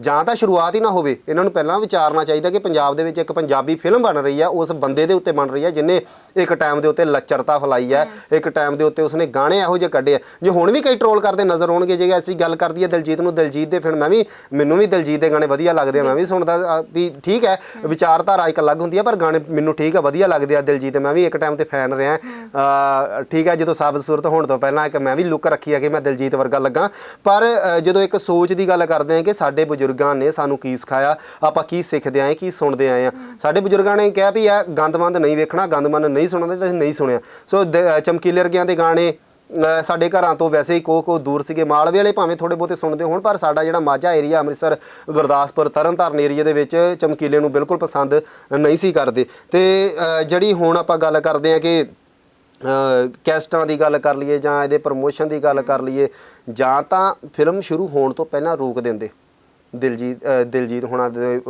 ਜਾਂ ਤਾਂ ਸ਼ੁਰੂਆਤ ਹੀ ਨਾ ਹੋਵੇ। ਇਹਨਾਂ ਨੂੰ ਪਹਿਲਾਂ ਵਿਚਾਰਨਾ ਚਾਹੀਦਾ ਕਿ ਪੰਜਾਬ ਦੇ ਵਿੱਚ ਇੱਕ ਪੰਜਾਬੀ ਫਿਲਮ ਬਣ ਰਹੀ ਆ ਉਸ ਬੰਦੇ ਦੇ ਉੱਤੇ ਬਣ ਰਹੀ ਆ ਜਿਨੇ ਇੱਕ ਟਾਈਮ ਦੇ ਉੱਤੇ ਲੱਚਰਤਾ ਫਲਾਈ ਹੈ। ਇੱਕ ਟਾਈਮ ਦੇ ਉੱਤੇ ਉਸਨੇ ਗਾਣੇ ਇਹੋ ਜਿਹੇ ਕੱਢੇ ਆ। ਜੇ ਹੁਣ ਵੀ ਕਈ ਟਰੋਲ ਕਰਦੇ ਨਜ਼ਰ ਆਉਣਗੇ ਜੇ ਅਸੀਂ ਗੱਲ ਕਰਦੀ ਹੈ ਦਿਲਜੀਤ ਨੂੰ ਦਿਲਜੀਤ ਦੇ ਫਿਰ ਮੈਂ ਵੀ ਮੈਨੂੰ ਵੀ ਦਿਲਜੀਤ ਦੇ ਗਾਣੇ ਵਧੀਆ ਲੱਗਦੇ ਆ ਮੈਂ ਵੀ ਸੁਣਦਾ ਆ ਵੀ ਠੀਕ ਹੈ ਵਿਚਾਰਧਾਰਾ ਇੱਕ ਅਲੱਗ ਹੁੰਦੀ ਆ ਪਰ ਗਾਣੇ ਮੈਨੂੰ ਠੀਕ ਆ ਵਧੀਆ ਲੱਗਦੇ ਆ ਦਿਲਜੀਤ ਮੈਂ ਵੀ ਇੱਕ ਟਾਈਮ ਤੇ ਫੈਨ ਰਿਹਾ। ਠੀਕ ਹੈ ਜਦੋਂ ਸਾਬਤ ਸੂਰਤ ਹੋਣ ਤੋਂ ਪਹਿਲਾਂ ਇੱਕ ਮੈਂ ਵੀ ਲੁੱਕ ਰੱਖੀ ਆ ਕਿ ਮੈਂ ਦਿਲਜੀਤ ਵਰਗਾ ਲੱਗਾ। ਪਰ ਜਦੋਂ ਇੱਕ ਸੋਚ ਦੀ ਗੱਲ ਕਰਦੇ ਆ ਕਿ ਸਾਡੇ ਬਜ਼ੁਰਗਾਂ ਬਜ਼ੁਰਗਾਂ ਨੇ ਸਾਨੂੰ ਕੀ ਸਿਖਾਇਆ, ਆਪਾਂ ਕੀ ਸਿੱਖਦੇ ਆਏ ਕੀ ਸੁਣਦੇ ਆਏ ਆ। ਸਾਡੇ ਬਜ਼ੁਰਗਾਂ ਨੇ ਕਿਹਾ ਵੀ ਇਹ ਗੰਦਮੰਦ ਨਹੀਂ ਵੇਖਣਾ, ਗੰਦਮੰਦ ਨਹੀਂ ਸੁਣਨਾ ਤੇ ਅਸੀਂ ਨਹੀਂ ਸੁਣਿਆ। ਸੋ ਚਮਕੀਲੇ ਵਰਗਿਆਂ ਦੇ ਗਾਣੇ ਸਾਡੇ ਘਰਾਂ ਤੋਂ ਵੈਸੇ ਹੀ ਕੋ ਕੋ ਦੂਰ ਸੀਗੇ। ਮਾਲਵੇ ਵਾਲੇ ਭਾਵੇਂ ਥੋੜੇ ਬਹੁਤੇ ਸੁਣਦੇ ਹੋਣ, ਪਰ ਸਾਡਾ ਜਿਹੜਾ ਮਾਝਾ ਏਰੀਆ ਅੰਮ੍ਰਿਤਸਰ, ਗੁਰਦਾਸਪੁਰ, ਤਰਨਤਾਰਨ ਏਰੀਆ ਦੇ ਵਿੱਚ ਚਮਕੀਲੇ ਨੂੰ ਬਿਲਕੁਲ ਪਸੰਦ ਨਹੀਂ ਸੀ ਕਰਦੇ। ਤੇ ਜਿਹੜੀ ਹੁਣ ਆਪਾਂ ਗੱਲ ਕਰਦੇ ਆ ਕਿ ਕੈਸਟਾਂ ਦੀ ਗੱਲ ਕਰ ਲਈਏ ਜਾਂ ਇਹਦੇ ਪ੍ਰਮੋਸ਼ਨ ਦੀ ਗੱਲ ਕਰ ਲਈਏ, ਜਾਂ ਤਾਂ ਫਿਲਮ ਸ਼ੁਰੂ ਹੋਣ ਤੋਂ ਪਹਿਲਾਂ ਰੋਕ ਦਿੰਦੇ। ਦਿਲਜੀਤ ਦਿਲਜੀਤ ਹੋਣਾ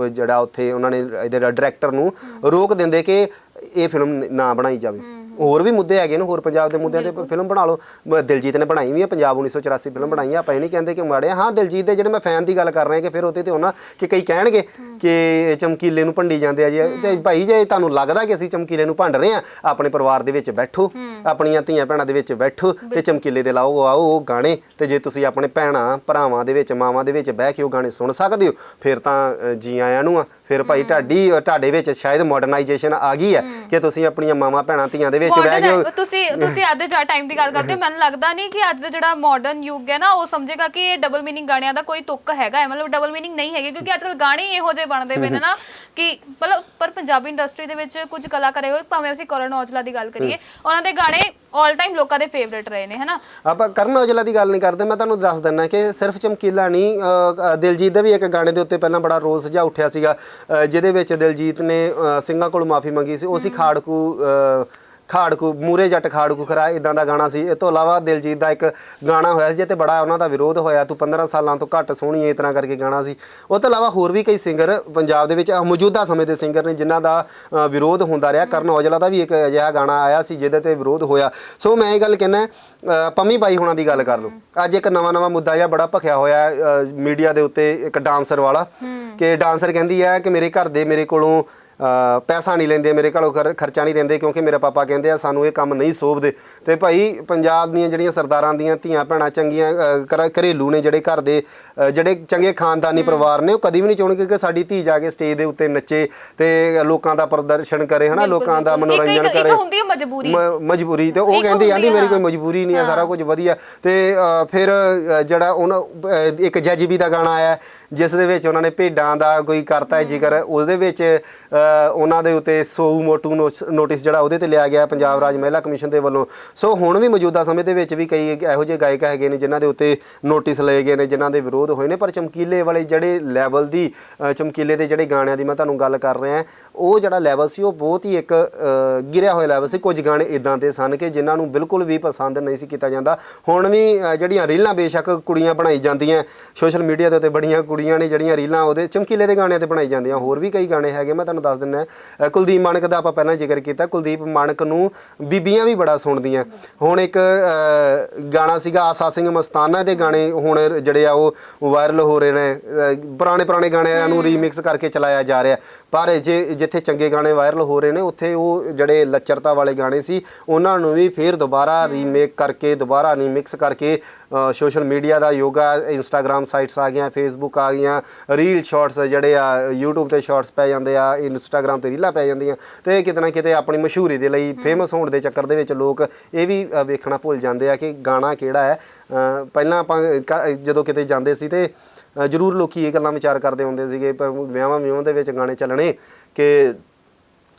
ਜਿਹੜਾ ਉੱਥੇ ਉਹਨਾਂ ਨੇ ਇਹਦੇ ਡਾਇਰੈਕਟਰ ਨੂੰ ਰੋਕ ਦਿੰਦੇ ਕਿ ਇਹ ਫਿਲਮ ਨਾ ਬਣਾਈ ਜਾਵੇ। ਹੋਰ ਵੀ ਮੁੱਦੇ ਹੈਗੇ ਨੇ ਹੋਰ ਪੰਜਾਬ ਦੇ ਮੁੱਦਿਆਂ ਤੇ ਫਿਲਮ ਬਣਾ ਲਓ। ਮ- ਦਿਲਜੀਤ ਨੇ ਬਣਾਈ ਵੀ ਹੈ ਪੰਜਾਬ 1984 ਫਿਲਮ ਬਣਾਈ ਹੈ ਆਪਾਂ ਇਹ ਨਹੀਂ ਕਹਿੰਦੇ ਕਿ ਮਾੜੇ ਆ। ਹਾਂ ਦਿਲਜੀਤ ਦੇ ਜਿਹੜੇ ਮੈਂ ਫੈਨ ਦੀ ਗੱਲ ਕਰ ਰਿਹਾ ਕਿ ਫਿਰ ਉਹਦੇ ਤੇ ਉਹਨਾਂ ਕਿ ਕਈ ਕਹਿਣਗੇ ਕਿ ਚਮਕੀਲੇ ਨੂੰ ਭੰਡੀ ਜਾਂਦੇ ਆ ਜੀ। ਤੇ ਭਾਈ ਜੇ ਤੁਹਾਨੂੰ ਲੱਗਦਾ ਕਿ ਅਸੀਂ ਚਮਕੀਲੇ ਨੂੰ ਭੰਡ ਰਹੇ ਆ ਆਪਣੇ ਪਰਿਵਾਰ ਦੇ ਵਿੱਚ ਬੈਠੋ ਆਪਣੀਆਂ ਧੀਆਂ ਭੈਣਾਂ ਦੇ ਵਿੱਚ ਬੈਠੋ ਤੇ ਚਮਕੀਲੇ ਦੇ ਲਾਓ ਆਓ ਉਹ ਗਾਣੇ ਤੇ ਜੇ ਤੁਸੀਂ ਆਪਣੇ ਭੈਣਾਂ ਭਰਾਵਾਂ ਦੇ ਵਿੱਚ ਮਾਵਾਂ ਦੇ ਵਿੱਚ ਬਹਿ ਕੇ ਉਹ ਗਾਣੇ ਸੁਣ ਸਕਦੇ ਹੋ ਫਿਰ ਤਾਂ ਅ, ਜੀ ਆਇਆਂ ਨੂੰ ਆ। ਫਿਰ ਭਾਈ ਢਾਡੀ ਤੁਹਾਡੇ ਵਿੱਚ ਸ਼ਾਇਦ ਮਾਡਰਨਾਈਜੇਸ਼ਨ ਆ ਗਈ ਹੈ ਕਿ ਤੁਸੀਂ ਆਪਣੀਆਂ ਮਾਵਾਂ ਭੈਣਾਂ ਧੀਆਂ ਦੇ ਵਿੱਚ ਬਹਿ ਕੇ Modern ਉਹ- ਹੈ। ਤੁਸੀਂ ਤੁਸੀਂ ਅੱਜ ਦੇ ਜਾ ਟਾਈਮ ਦੀ ਗੱਲ ਕਰਦੇ ਹੋ ਮੈਨੂੰ ਲੱਗਦਾ ਨਹੀਂ ਕਿ ਅੱਜ ਦਾ ਜਿਹੜਾ ਮਾਡਰਨ ਯੁੱਗ ਹੈ ਨਾ ਉਹ ਸਮਝੇਗਾ ਕਿ ਇਹ ਡਬਲ ਮੀਨਿੰਗ ਗਾਣਿਆਂ ਦਾ ਕੋਈ ਤੁੱਕ ਹੈਗਾ ਹੈ। ਮਤਲਬ ਡਬਲ ਮੀਨਿੰਗ ਨਹੀਂ ਹੈਗੀ ਕਿਉਂਕਿ ਅੱਜਕੱਲ ਗਾਣੇ ਹੀ ਇਹੋ ਜਿਹੇ ਬਣਦੇ ਪਏ ਨੇ ਨਾ <laughs> ਕਿ ਮਤਲਬ ਪਰ ਪੰਜਾਬੀ ਇੰਡਸਟਰੀ ਦੇ ਵਿੱਚ ਕੁਝ ਕਲਾਕਾਰ ਇਹੋ ਭਾਵੇਂ ਅਸੀਂ ਕਰਨ ਔਜਲਾ ਦੀ ਗੱਲ ਕਰੀਏ ਉਹਨਾਂ ਦੇ ਗਾਣੇ 올 ਟਾਈਮ ਲੋਕਾਂ ਦੇ ਫੇਵਰੇਟ ਰਹੇ ਨੇ ਹਨਾ ਆਪਾਂ ਕਰਨ ਔਜਲਾ ਦੀ ਗੱਲ ਨਹੀਂ ਕਰਦੇ ਮੈਂ ਤੁਹਾਨੂੰ ਦੱਸ ਦਿੰਨਾ ਕਿ ਸਿਰਫ ਚਮਕੀਲਾ ਨਹੀਂ ਦਿਲਜੀਤ ਦੇ ਵੀ ਇੱਕ ਗਾਣੇ ਦੇ ਉੱਤੇ ਪਹਿਲਾਂ ਬੜਾ ਰੋਸ ਜਿਹਾ ਉੱਠਿਆ ਸੀਗਾ ਜਿਹਦੇ ਵਿੱਚ ਦਿਲਜੀਤ ਨੇ ਸਿੰਘਾਂ ਕੋਲ ਮਾਫੀ ਮੰਗੀ ਸੀ ਉਹ ਸੀ ਖਾੜਕੂ ਖਾੜਕੂ ਮੂਰੇ ਜੱਟ ਖਾੜਕੂ ਖਰਾ ਇਦਾਂ ਦਾ ਗਾਣਾ ਸੀ। ਇਹ ਤੋਂ ਇਲਾਵਾ ਦਿਲਜੀਤ ਦਾ ਇੱਕ ਗਾਣਾ ਹੋਇਆ ਸੀ ਜਿੱਤੇ ਬੜਾ ਉਹਨਾਂ ਦਾ ਵਿਰੋਧ ਹੋਇਆ। ਤੂੰ 15 ਸਾਲਾਂ ਤੋਂ ਘੱਟ ਸੋਹਣੀ ਹੈ ਇਤਨਾ ਕਰਕੇ ਗਾਣਾ ਸੀ। ਉਹ ਤੋਂ ਇਲਾਵਾ ਹੋਰ ਵੀ ਕਈ ਸਿੰਗਰ ਪੰਜਾਬ ਦੇ ਵਿੱਚ ਮੌਜੂਦਾ ਸਮੇਂ ਦੇ ਸਿੰਗਰ ਨੇ ਜਿਨ੍ਹਾਂ ਦਾ ਵਿਰੋਧ ਹੁੰਦਾ ਰਿਹਾ। ਕਰਨ ਔਜਲਾ ਦਾ ਵੀ ਇੱਕ ਅਜਿਹਾ ਗਾਣਾ ਆਇਆ ਸੀ ਜਿਹਦੇ ਤੇ ਵਿਰੋਧ ਹੋਇਆ। ਸੋ ਮੈਂ ਇਹ ਗੱਲ ਕਹਿਣਾ ਪੰਮੀ ਬਾਈ ਹੋਣਾ ਦੀ ਗੱਲ ਕਰ ਲਓ। ਅੱਜ ਇੱਕ ਨਵਾਂ ਨਵਾਂ ਮੁੱਦਾ ਜਿਹਾ ਬੜਾ ਭਖਿਆ ਹੋਇਆ ਮੀਡੀਆ ਦੇ ਉੱਤੇ ਇੱਕ ਡਾਂਸਰ ਵਾਲਾ ਕਿ ਡਾਂਸਰ ਕਹਿੰਦੀ ਹੈ ਕਿ ਮੇਰੇ ਘਰ ਦੇ ਮੇਰੇ ਕੋਲੋਂ ਪੈਸਾ ਨਹੀਂ ਲੈਂਦੇ ਮੇਰੇ ਕੋਲੋਂ ਖਰ- ਖਰਚਾ ਨਹੀਂ ਲੈਂਦੇ ਕਿਉਂਕਿ ਮੇਰੇ ਪਾਪਾ ਕਹਿੰਦੇ ਆ ਸਾਨੂੰ ਇਹ ਕੰਮ ਨਹੀਂ ਸੋਭਦੇ। ਤੇ ਭਾਈ ਪੰਜਾਬ ਦੀਆਂ ਜਿਹੜੀਆਂ ਸਰਦਾਰਾਂ ਦੀਆਂ ਧੀਆਂ ਭੈਣਾਂ ਚੰਗੀਆਂ ਘਰ- ਘਰੇਲੂ ਨੇ ਜਿਹੜੇ ਘਰ ਦੇ ਜਿਹੜੇ ਚੰਗੇ ਖਾਨਦਾਨੀ ਪਰਿਵਾਰ ਨੇ ਉਹ ਕਦੀ ਵੀ ਨਹੀਂ ਚਾਹੁੰਦੇ ਕਿ ਸਾਡੀ ਧੀ ਜਾ ਕੇ ਸਟੇਜ ਦੇ ਉੱਤੇ ਨੱਚੇ ਤੇ ਲੋਕਾਂ ਦਾ ਪ੍ਰਦਰਸ਼ਨ ਕਰੇ ਹਨਾ? ਲੋਕਾਂ ਦਾ ਮਨੋਰੰਜਨ ਇੱਕ- ਇੱਕ ਕਰੇ। ਹੁੰਦੀ ਹੈ ਮਜਬੂਰੀ। ਮਜਬੂਰੀ ਤੇ ਉਹ ਕਹਿੰਦੀ ਆਂਦੀ ਮੇਰੀ। ਕੋਈ ਮਜਬੂਰੀ ਨਹੀਂ ਹੈ ਸਾਰਾ ਕੁਝ ਵਧੀਆ। ਤੇ ਫਿਰ ਜਿਹੜਾ ਉਹਨਾਂ ਇੱਕ ਜੈਜੀਬੀ ਦਾ ਗਾਣਾ ਆਇਆ ਜਿਸ ਦੇ ਵਿੱਚ ਉਹਨਾਂ ਨੇ ਭੇਡਾਂ ਦਾ ਕੋਈ ਕਰਤਾ ਹੈ। ਜ਼ਿਕਰ ਉਹਦੇ ਵਿੱਚ ਅ, ਉਹਨਾਂ ਦੇ ਉੱਤੇ ਸੋਊ ਮੋਟੂ ਨੋਸ- ਨੋਟਿਸ ਜਿਹੜਾ ਉਹਦੇ ਤੇ ਲਿਆ ਗਿਆ ਪੰਜਾਬ ਰਾਜ ਮਹਿਲਾ ਕਮਿਸ਼ਨ ਦੇ ਵੱਲੋਂ। ਸੋ ਹੁਣ ਵੀ ਮੌਜੂਦਾ ਸਮੇਂ ਦੇ ਵਿੱਚ ਵੀ ਕਈ ਇਹੋ ਜਿਹੇ ਗਾਇਕ ਹੈਗੇ ਨੇ ਜਿਨ੍ਹਾਂ ਦੇ ਉੱਤੇ ਨੋਟਿਸ ਲਏ ਗਏ ਨੇ, ਜਿਨ੍ਹਾਂ ਦੇ ਵਿਰੋਧ ਹੋਏ ਨੇ। ਪਰ ਚਮਕੀਲੇ ਵਾਲੇ ਜਿਹੜੇ ਲੈਵਲ ਦੀ ਚਮਕੀਲੇ ਦੇ ਜਿਹੜੇ ਗਾਣਿਆਂ ਦੀ ਮੈਂ ਤੁਹਾਨੂੰ ਗੱਲ ਕਰ ਰਿਹਾ ਉਹ ਜਿਹੜਾ ਲੈਵਲ ਸੀ ਉਹ ਬਹੁਤ ਹੀ ਇੱਕ ਗਿਰਿਆ ਹੋਇਆ ਲੈਵਲ ਸੀ। ਕੁਝ ਗਾਣੇ ਇਦਾਂ ਦੇ ਸਨ ਕਿ ਜਿਨ੍ਹਾਂ ਨੂੰ ਬਿਲਕੁਲ ਵੀ ਪਸੰਦ ਨਹੀਂ ਸੀ ਕੀਤਾ ਜਾਂਦਾ। ਹੁਣ ਵੀ ਜਿਹੜੀਆਂ ਰੀਲਾਂ ਬੇਸ਼ੱਕ ਕੁੜੀਆਂ ਬਣਾਈ ਜਾਂਦੀਆਂ, ਸੋਸ਼ਲ ਮੀਡੀਆ ਦੇ ਉੱਤੇ ਬੜੀਆਂ ਕੁੜੀਆਂ ਨੇ ਜਿਹੜੀਆਂ ਰੀਲਾਂ ਉਹਦੇ ਚਮਕੀਲੇ ਦੇ ਗਾਣਿਆਂ ਤੇ ਬਣਾਈ ਜਾਂਦੀਆਂ। ਹੋਰ ਵੀ ਕਈ ਗਾਣੇ ਹੈਗੇ, ਮੈਂ ਤੁਹਾਨੂੰ ਦੱਸ ਦਿੰਦਾ ਅ, ਕੁਲਦੀਪ ਮਾਨਕ ਦਾ ਆਪਾਂ ਪਹਿਲਾਂ ਜ਼ਿਕਰ ਕੀਤਾ। ਕੁਲਦੀਪ ਮਾਨਕ ਨੂੰ ਬੀਬੀਆਂ ਵੀ ਬੜਾ ਸੁਣਦੀਆਂ। ਹੁਣ ਇੱਕ ਗਾਣਾ ਸੀਗਾ ਆਸਾ ਸਿੰਘ ਮਸਤਾਨਾ ਦੇ ਗਾਣੇ ਹੁਣ ਜਿਹੜੇ ਆ ਉਹ ਵਾਇਰਲ ਹੋ ਰਹੇ ਨੇ। ਪੁਰਾਣੇ ਪੁਰਾਣੇ ਗਾਣਿਆਂ ਨੂੰ ਰੀਮਿਕਸ ਕਰਕੇ ਚਲਾਇਆ ਜਾ ਰਿਹਾ। ਪਰ ਜੇ ਜਿੱਥੇ ਚੰਗੇ ਗਾਣੇ ਵਾਇਰਲ ਹੋ ਰਹੇ ਨੇ ਉੱਥੇ ਉਹ ਜਿਹੜੇ ਲੱਚਰਤਾ ਵਾਲੇ ਗਾਣੇ ਸੀ ਉਹਨਾਂ ਨੂੰ ਵੀ ਫੇਰ ਦੁਬਾਰਾ ਰੀਮੇਕ ਕਰਕੇ ਦੁਬਾਰਾ ਰੀਮਿਕਸ ਕਰਕੇ ਸੋਸ਼ਲ ਮੀਡੀਆ ਦਾ ਯੋਗਾ ਇੰਸਟਾਗ੍ਰam ਸਾਈਟਸ ਆ ਗਈਆਂ ਫੇਸਬੁੱਕ ਆ ਗਈਆਂ ਰੀਲ ਸ਼ਾਰਟਸ ਜਿਹੜੇ ਆ YouTube ਤੇ ਸ਼ਾਰਟਸ ਪੈ ਜਾਂਦੇ ਆ ਇੰਸਟਾਗ੍ਰam ਤੇ ਰੀਲਾਂ ਪੈ ਜਾਂਦੀਆਂ ਤੇ ਕਿਤੇ ਨਾ ਕਿਤੇ ਆਪਣੀ ਮਸ਼ਹੂਰੀ ਦੇ ਲਈ ਫੇਮਸ ਹੋਣ ਦੇ ਚੱਕਰ ਦੇ ਵਿੱਚ ਲੋਕ ਇਹ ਵੀ ਵੇਖਣਾ ਭੁੱਲ ਜਾਂਦੇ ਆ ਕਿ ਗਾਣਾ ਕਿਹੜਾ ਹੈ। ਪਹਿਲਾਂ ਆਪਾਂ ਜਦੋਂ ਕਿਤੇ ਜਾਂਦੇ ਸੀ ਤੇ ਜ਼ਰੂਰ ਲੋਕੀ ਇਹ ਗੱਲਾਂ ਵਿਚਾਰ ਕਰਦੇ ਹੁੰਦੇ ਸੀਗੇ ਵਿਆਹਾਂ ਵਿਆਹਾਂ ਦੇ ਵਿੱਚ ਗਾਣੇ ਚੱਲਣੇ ਕਿ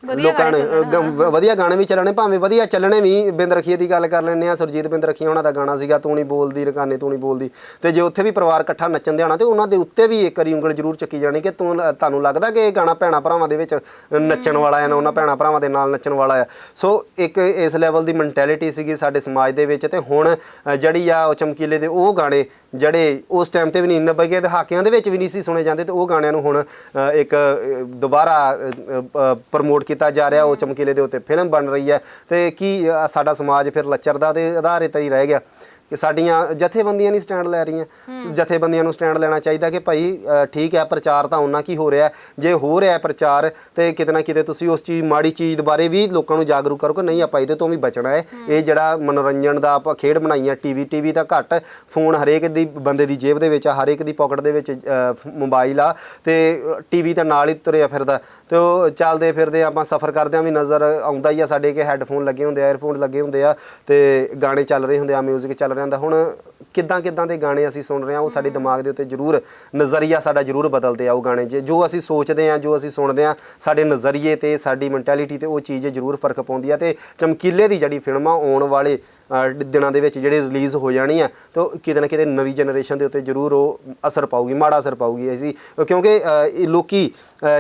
ਲੋਕਾਂ ਨੇ ਗ- ਵਧੀਆ ਗਾਣੇ ਵੀ ਚੱਲਣੇ ਭਾਵੇਂ ਵਧੀਆ ਚੱਲਣੇ ਵੀ ਬਿੰਦ ਰਖੀਏ ਦੀ ਗੱਲ ਕਰ ਲੈਂਦੇ ਆ ਸੁਰਜੀਤ ਬਿੰਦ ਰਖੀਏ ਉਹਨਾਂ ਦਾ ਗਾਣਾ ਸੀਗਾ ਤੂੰ ਨਹੀਂ ਬੋਲਦੀ ਰਕਾਨੇ ਤੂੰ ਨਹੀਂ ਬੋਲਦੀ। ਤੇ ਜੇ ਉੱਥੇ ਵੀ ਪਰਿਵਾਰ ਇਕੱਠਾ ਨੱਚਣ ਦੇ ਆਣਾ ਤੇ ਉਹਨਾਂ ਦੇ ਉੱਤੇ ਵੀ ਇੱਕ ਵਾਰੀ ਉਂਗਲ ਜ਼ਰੂਰ ਚੱਕੀ ਜਾਣੀ ਕਿ ਤੂੰ ਤੁਹਾਨੂੰ ਲੱਗਦਾ ਕਿ ਇਹ ਗਾਣਾ ਭੈਣਾ ਭਰਾਵਾਂ ਦੇ ਵਿੱਚ ਨੱਚਣ ਵਾਲਾ ਹੈ ਨਾ ਉਹਨਾਂ ਭੈਣਾ ਭਰਾਵਾਂ ਦੇ ਨਾਲ ਨੱਚਣ ਵਾਲਾ ਹੈ। ਸੋ ਇੱਕ ਇਸ ਲੈਵਲ ਦੀ ਮੈਂਟੈਲਿਟੀ ਸੀਗੀ ਸਾਡੇ ਸਮਾਜ ਦੇ ਵਿੱਚ ਤੇ ਹੁਣ ਅ, ਜਿਹੜੀ ਆ ਉਹ ਚਮਕੀਲੇ ਦੇ ਉਹ ਗਾਣੇ ਜਿਹੜੇ ਉਸ ਟਾਈਮ ਤੇ ਵੀ ਨਹੀਂ 90 ਦੇ ਦਹਾਕਿਆਂ ਦੇ ਵਿੱਚ ਵੀ ਨਹੀਂ ਸੀ ਸੁਣੇ ਜਾਂਦੇ ਤੇ ਉਹ ਗਾਣਿਆਂ ਨੂੰ ਹੁਣ ਅ, ਇੱਕ ਅ, ਦੁਬਾਰਾ ਪ੍ਰਮੋਟ ਕੀਤਾ ਜਾ ਰਿਹਾ, ਉਹ ਚਮਕੀਲੇ ਦੇ ਉੱਤੇ ਫਿਲਮ ਬਣ ਰਹੀ ਹੈ ਤੇ ਕੀ ਸਾਡਾ ਸਮਾਜ ਫਿਰ ਲੱਚਰਦਾ ਤੇ ਆਧਾਰਿਤ ਹੀ ਰਹਿ ਗਿਆ। ਕਿ ਸਾਡੀਆਂ ਜਥੇਬੰਦੀਆਂ ਨਹੀਂ ਸਟੈਂਡ ਲੈ ਰਹੀਆਂ। ਜਥੇਬੰਦੀਆਂ ਨੂੰ ਸਟੈਂਡ ਲੈਣਾ ਚਾਹੀਦਾ ਕਿ ਭਾਈ ਠੀਕ ਹੈ ਪ੍ਰਚਾਰ ਤਾਂ ਉਹਨਾਂ ਕੀ ਹੋ ਰਿਹਾ ਜੇ ਹੋ ਰਿਹਾ ਪ੍ਰਚਾਰ ਤੇ ਕਿਤੇ ਨਾ ਕਿਤੇ ਤੁਸੀਂ ਉਸ ਚੀਜ਼ ਮਾੜੀ ਚੀਜ਼ ਬਾਰੇ ਵੀ ਲੋਕਾਂ ਨੂੰ ਜਾਗਰੂਕ ਕਰੋ ਕਿ ਨਹੀਂ ਆਪਾਂ ਇਹਦੇ ਤੋਂ ਵੀ ਬਚਣਾ ਹੈ। ਇਹ ਜਿਹੜਾ ਮਨੋਰੰਜਨ ਦਾ ਆਪਾਂ ਖੇਡ ਬਣਾਈਆਂ ਟੀਵੀ ਟੀਵੀ ਤਾਂ ਘੱਟ। ਫੋਨ ਹਰੇਕ ਦੀ ਬੰਦੇ ਦੀ ਜੇਬ ਦੇ ਵਿੱਚ ਆ ਹਰੇਕ ਦੀ ਪਾਕਟ ਦੇ ਵਿੱਚ ਮੋਬਾਈਲ ਆ। ਤੇ ਟੀਵੀ ਤਾਂ ਨਾਲ ਹੀ ਤੁਰਿਆ ਫਿਰਦਾ। ਤੇ ਉਹ ਚੱਲਦੇ ਫਿਰਦੇ ਆਪਾਂ ਸਫ਼ਰ ਕਰਦਿਆਂ ਵੀ ਨਜ਼ਰ ਆਉਂਦਾ ਹੀ ਆ ਸਾਡੇ ਕਿ ਹੈੱਡਫੋਨ ਲੱਗੇ ਹੁੰਦੇ ਆ 에ਅਰਫੋਨ ਲੱਗੇ ਹੁੰਦੇ ਆ। ਤੇ ਗਾਣੇ ਚੱਲ ਰਹੇ ਹੁੰਦੇ ਆ 뮤직 ਚੱਲ ਰਿਹਾ ਹੁੰਦਾ ਹੁਣ ਕਿੱਦਾਂ ਕਿੱਦਾਂ ਦੇ ਗਾਣੇ ਅਸੀਂ ਸੁਣ ਰਹੇ ਆ ਉਹ ਸਾਡੇ ਦਿਮਾਗ ਦੇ ਉੱਤੇ ਜ਼ਰੂਰ ਨਜ਼ਰੀਆ ਸਾਡਾ ਜ਼ਰੂਰ ਬਦਲਦੇ ਆ ਉਹ ਗਾਣੇ। ਜੇ ਜੋ ਅਸੀਂ ਸੋਚਦੇ ਆ ਜੋ ਅਸੀਂ ਸੁਣਦੇ ਆ ਸਾਡੇ ਨਜ਼ਰੀਏ ਤੇ ਸਾਡੀ ਮੈਂਟੈਲਿਟੀ ਤੇ ਉਹ ਚੀਜ਼ ਜ਼ਰੂਰ ਫ਼ਰਕ ਪਾਉਂਦੀ ਆ ਤੇ ਚਮਕੀਲੇ ਦੀ ਜਿਹੜੀ ਫਿਲਮ ਆ ਆਉਣ ਵਾਲੇ ਦਿਨਾਂ ਦੇ ਵਿੱਚ ਜਿਹੜੀ ਰਿਲੀਜ਼ ਹੋ ਜਾਣੀ ਆ ਤੇ ਕਿਤੇ ਨਾ ਕਿਤੇ ਨਵੀਂ ਜਨਰੇਸ਼ਨ ਦੇ ਉੱਤੇ ਜ਼ਰੂਰ ਉਹ ਅਸਰ ਪਾਊਗੀ ਮਾੜਾ ਅਸਰ ਪਾਊਗੀ। ਅਸੀਂ ਕਿਉਂਕਿ ਲੋਕੀ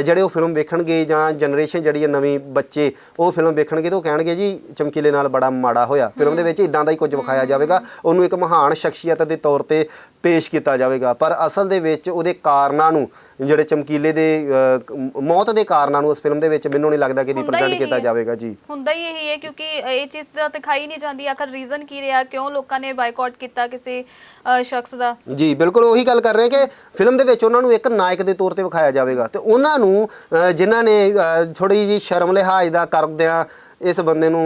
ਜਿਹੜੇ ਉਹ ਫਿਲਮ ਵੇਖਣਗੇ ਜਾਂ ਜਨਰੇਸ਼ਨ ਜਿਹੜੀ ਹੈ ਨਵੀਂ ਬੱਚੇ ਉਹ ਫਿਲਮ ਵੇਖਣਗੇ ਤਾਂ ਉਹ ਕਹਿਣਗੇ ਜੀ ਚਮਕੀਲੇ ਨਾਲ ਬੜਾ ਮਾੜਾ ਹੋਇਆ। ਫਿਲਮ ਦੇ ਵਿੱਚ ਇਦਾਂ ਦਾ ਹੀ ਕੁਝ ਵਿਖਾਇਆ ਜਾਵੇਗਾ। ਉਹਨੂੰ ਇੱਕ ਮਹਾਨ ਸ਼ਖਸੀਅਤ ਦੇ ਤੌਰ ਤੇ ਪੇਸ਼ ਕੀਤਾ ਜਾਵੇਗਾ। ਪਰ ਅਸਲ ਦੇ ਵਿੱਚ ਉਹਦੇ ਕਾਰਨਾਂ ਨੂੰ ਜਿਹੜੇ ਚਮਕੀਲੇ ਦੇ ਮੌਤ ਦੇ ਕਾਰਨਾਂ ਨੂੰ ਉਸ ਫਿਲਮ ਦੇ ਵਿੱਚ ਮੈਨੂੰ ਨਹੀਂ ਲੱਗਦਾ ਕਿ ਹੁੰਦਾ ਹੀ ਰਿਪਰੈਜ਼ੈਂਟ ਇਹੀ ਕੀਤਾ ਹੈ। ਜਾਵੇਗਾ ਜੀ। ਹੁੰਦਾ ਹੀ ਇਹੀ ਹੈ ਕਿਉਂਕਿ ਇਹ ਚੀਜ਼ ਤਾਂ ਦਿਖਾਈ ਨਹੀਂ ਜਾਂਦੀ। ਆਖਰ ਰੀਜ਼ਨ ਕੀ ਰਿਹਾ? ਕਿਉਂ ਲੋਕਾਂ ਨੇ ਬਾਈਕਾਟ ਕੀਤਾ ਕਿਸੇ ਅ, ਸ਼ਖਸ ਦਾ? ਜੀ ਬਿਲਕੁਲ ਉਹੀ ਗੱਲ ਕਰ ਰਹੇ ਹਾਂ ਕਿ ਫਿਲਮ ਦੇ ਵਿੱਚ ਉਹਨਾਂ ਨੂੰ ਇੱਕ ਨਾਇਕ ਦੇ ਤੌਰ ਤੇ ਵਿਖਾਇਆ ਜਾਵੇਗਾ। ਤੇ ਉਹਨਾਂ ਨੂੰ ਅ, ਜਿਨ੍ਹਾਂ ਨੇ ਥੋੜੀ ਜੀ ਸ਼ਰਮ ਲਿਹਾਜ਼ ਦਾ ਕਰਦਿਆਂ ਇਸ ਬੰਦੇ ਨੂੰ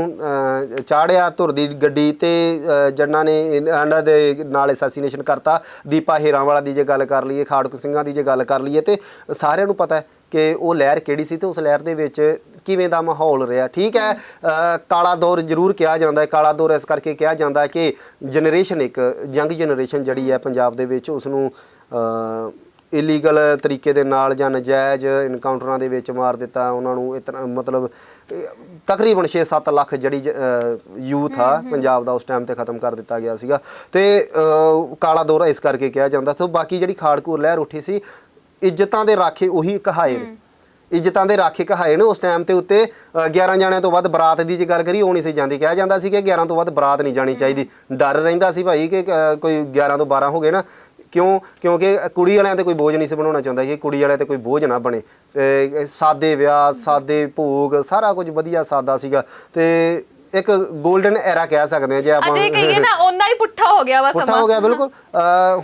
ਅ, ਚਾੜਿਆ ਧੁਰ ਦੀ ਗੱਡੀ ਤੇ ਅ, ਜਿਨ੍ਹਾਂ ਨੇ ਇਹਨਾਂ ਦੇ ਨਾਲ ਐਸੈਸੀਨੇਸ਼ਨ ਕਰਤਾ ਦੀਪਾ ਹੀਰਾਂਵਾਲਾ ਦੀ ਜੇ ਗੱਲ ਕਰ ਲਈਏ, ਖਾੜਕੂ ਸਿੰਘਾਂ ਦੀ ਜੇ ਗੱਲ ਕਰ ਲਈਏ, ਤੇ ਸਾਰਿਆਂ ਨੂੰ ਪਤਾ ਹੈ ਕਿ ਉਹ ਲਹਿਰ ਕਿਹੜੀ ਸੀ ਤੇ ਉਸ ਲਹਿਰ ਦੇ ਵਿੱਚ ਕਿਵੇਂ ਦਾ ਮਾਹੌਲ ਰਿਹਾ। ਠੀਕ ਹੈ ਕਾਲਾ ਦੌਰ ਜ਼ਰੂਰ ਕਿਹਾ ਜਾਂਦਾ ਹੈ, ਕਾਲਾ ਦੌਰ ਇਸ ਕਰਕੇ ਕਿਹਾ ਜਾਂਦਾ ਹੈ ਕਿ ਜਨਰੇਸ਼ਨ ਇੱਕ ਯੰਗ ਜਨਰੇਸ਼ਨ ਜਿਹੜੀ ਹੈ ਪੰਜਾਬ ਦੇ ਵਿੱਚ ਉਸ ਨੂੰ ਇਲੀਗਲ ਤਰੀਕੇ ਦੇ ਨਾਲ ਜਾਂ ਨਜਾਇਜ਼ ਇਨਕਾਊਂਟਰਾਂ ਦੇ ਵਿੱਚ ਮਾਰ ਦਿੱਤਾ ਉਹਨਾਂ ਨੂੰ ਇਤਨਾ ਮਤਲਬ ਤਕਰੀਬਨ 6-7 ਲੱਖ ਜਿਹੜੀ ਯੂਥ ਆ ਪੰਜਾਬ ਦਾ ਉਸ ਟਾਈਮ ਤੇ ਖਤਮ ਕਰ ਦਿੱਤਾ ਗਿਆ ਸੀਗਾ। ਤੇ ਕਾਲਾ ਦੌਰ ਇਸ ਕਰਕੇ ਕਿਹਾ ਜਾਂਦਾ ਤੇ ਬਾਕੀ ਜਿਹੜੀ ਖਾੜਕੂਰ ਲਹਿਰ ਉੱਠੀ ਸੀ ਇੱਜ਼ਤਾਂ ਦੇ ਰਾਖੇ ਉਹੀ ਕਹਾਏ ਨੇ। ਇੱਜ਼ਤਾਂ ਦੇ ਰਾਖੇ ਕਹਾਏ ਨੇ। ਉਸ ਟਾਈਮ ਤੇ ਉੱਤੇ ਅ, 11 ਜਾਣਿਆਂ ਤੋਂ ਵੱਧ ਬਰਾਤ ਦੀ ਜੇ ਗੱਲ ਕਰੀ ਉਹ ਨਹੀਂ ਸੀ ਜਾਂਦੀ। ਕਿਹਾ ਜਾਂਦਾ ਸੀ ਕਿ 11 ਤੋਂ ਵੱਧ ਬਰਾਤ ਨਹੀਂ ਜਾਣੀ ਚਾਹੀਦੀ। ਡਰ ਰਹਿੰਦਾ ਸੀ ਭਾਈ ਕਿ ਕੋਈ 11 ਤੋਂ 12 ਹੋ ਗਏ ਨਾ ਕਿਉਂ? ਕਿਉਂਕਿ ਕੁੜੀ ਵਾਲਿਆਂ ਤੇ ਕੋਈ ਬੋਝ ਨਹੀਂ ਸੀ ਬਣਾਉਣਾ ਚਾਹੁੰਦਾ ਕਿ ਕੁੜੀ ਵਾਲਿਆਂ ਤੇ ਕੋਈ ਬੋਝ ਨਾ ਬਣੇ। ਤੇ ਸਾਦੇ ਵਿਆਹ ਸਾਦੇ ਭੋਗ ਸਾਰਾ ਕੁਝ ਵਧੀਆ ਸਾਦਾ ਸੀਗਾ। ਤੇ ਇੱਕ 골ਡਨ ਐਰਾ ਕਹਿ ਸਕਦੇ ਆ ਜੇ ਆਪਾਂ ਅਜੇ ਕਹੀਏ ਨਾ ਉਹਨਾਂ ਹੀ ਪੁੱਠਾ ਹੋ ਗਿਆ ਵਾ ਪੁੱਠਾ ਸਮਾਂ। ਹੋ ਗਿਆ ਬਿਲਕੁਲ।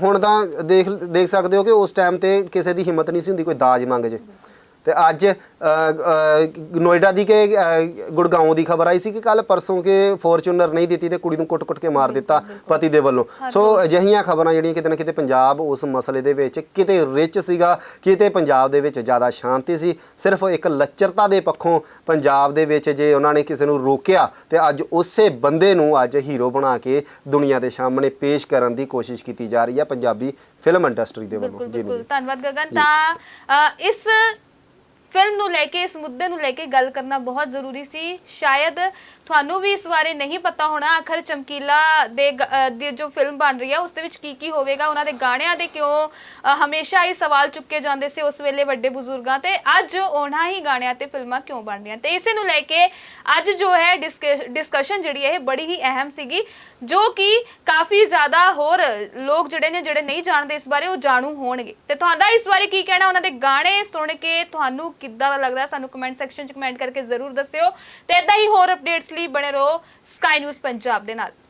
ਹੁਣ ਤਾਂ ਦੇਖ ਦੇਖ ਸਕਦੇ ਹੋ ਕਿ ਉਸ ਟਾਈਮ ਤੇ ਕਿਸੇ ਦੀ ਹਿੰਮਤ ਨਹੀਂ ਸੀ ਹੁੰਦੀ ਕੋਈ ਦਾਜ ਮੰਗ ਜੇ। ਤੇ ਅੱਜ ਨੋਇਡਾ ਦੀ ਕਿ ਗੁੜਗਾਉਂ ਦੀ ਖਬਰ ਆਈ ਸੀ ਕਿ ਕੱਲ ਪਰਸੋਂ ਕਿ ਫੋਰਚੂਨਰ ਨਹੀਂ ਦਿੱਤੀ ਤੇ ਕੁੜੀ ਨੂੰ ਕੁੱਟ-ਕੁੱਟ ਕੇ ਮਾਰ ਦਿੱਤਾ ਪਤੀ ਦੇ ਵੱਲੋਂ। ਸੋ ਅਜਿਹੀਆਂ ਖਬਰਾਂ ਜਿਹੜੀਆਂ ਕਿਤੇ ਨਾ ਕਿਤੇ ਪੰਜਾਬ ਉਸ ਮਸਲੇ ਦੇ ਵਿੱਚ ਕਿਤੇ ਰਿਚ ਸੀਗਾ ਕਿਤੇ ਪੰਜਾਬ ਦੇ ਵਿੱਚ ਜ਼ਿਆਦਾ ਸ਼ਾਂਤੀ ਸੀ। ਸਿਰਫ ਇੱਕ ਲੱਚਰਤਾ ਦੇ ਪੱਖੋਂ ਪੰਜਾਬ ਦੇ ਵਿੱਚ ਜੇ ਉਹਨਾਂ ਨੇ ਕਿਸੇ ਨੂੰ ਰੋਕਿਆ ਤੇ ਅੱਜ ਉਸੇ ਬੰਦੇ ਨੂੰ ਅੱਜ ਹੀਰੋ ਬਣਾ ਕੇ ਦੁਨੀਆ ਦੇ ਸਾਹਮਣੇ ਪੇਸ਼ ਕਰਨ ਦੀ ਕੋਸ਼ਿਸ਼ ਕੀਤੀ ਜਾ ਰਹੀ ਹੈ ਪੰਜਾਬੀ ਫਿਲਮ ਇੰਡਸਟਰੀ ਦੇ ਵੱਲੋਂ। ਜੀ ਬਿਲਕੁਲ। ਧੰਨਵਾਦ ਗਗਨ। ਤਾਂ ਇਸ ਫਿਲਮ ਨੂੰ ਲੈ ਕੇ ਇਸ ਮੁੱਦੇ ਨੂੰ ਲੈ ਕੇ ਗੱਲ ਕਰਨਾ ਬਹੁਤ ਜ਼ਰੂਰੀ ਸੀ। ਸ਼ਾਇਦ ਤੁਹਾਨੂੰ ਵੀ ਇਸ ਬਾਰੇ ਨਹੀਂ ਪਤਾ ਹੋਣਾ ਆਖਰ ਚਮਕੀਲਾ ਦੇ ਦੀ ਜੋ ਫਿਲਮ ਬਣ ਰਹੀ ਹੈ ਉਸ ਦੇ ਵਿੱਚ ਕੀ ਕੀ ਹੋਵੇਗਾ, ਉਹਨਾਂ ਦੇ ਗਾਣਿਆਂ ਦੇ ਕਿਉਂ ਹਮੇਸ਼ਾ ਹੀ ਸਵਾਲ ਚੁੱਕੇ ਜਾਂਦੇ ਸੀ ਉਸ ਵੇਲੇ ਵੱਡੇ ਬਜ਼ੁਰਗਾਂ ਤੇ, ਅੱਜ ਉਹਨਾਂ ਹੀ ਗਾਣਿਆਂ ਤੇ ਫਿਲਮਾਂ ਕਿਉਂ ਬਣ ਰਹੀਆਂ? ਤੇ ਇਸੇ ਨੂੰ ਲੈ ਕੇ ਅੱਜ ਜੋ ਹੈ ਡਿਸਕਸ਼ਨ ਜਿਹੜੀ ਹੈ, ਇਹ ਬੜੀ ਹੀ ਅਹਿਮ ਸੀਗੀ, ਜੋ ਕਿ ਕਾਫੀ ਜ਼ਿਆਦਾ ਹੋਰ ਲੋਕ ਜਿਹੜੇ ਨੇ, ਜਿਹੜੇ ਨਹੀਂ ਜਾਣਦੇ ਇਸ ਬਾਰੇ, ਉਹ ਜਾਣੂ ਹੋਣਗੇ। ਤੇ ਤੁਹਾਡਾ ਇਸ ਬਾਰੇ ਕੀ ਕਹਿਣਾ? ਉਹਨਾਂ ਦੇ ਗਾਣੇ ਸੁਣ ਕੇ ਤੁਹਾਨੂੰ ਕਿੱਦਾਂ ਦਾ ਲੱਗਦਾ? ਸਾਨੂੰ ਕਮੈਂਟ ਸੈਕਸ਼ਨ 'ਚ ਕਮੈਂਟ ਕਰਕੇ ਜ਼ਰੂਰ ਦੱਸਿਓ। ਤੇ ਇਦਾਂ ਹੀ ਹੋਰ ਅਪਡੇਟਸ ਲਈ ਬਣੇ ਰਹੋ ਸਕਾਈ ਨਿਊਜ਼ ਪੰਜਾਬ ਦੇ ਨਾਲ।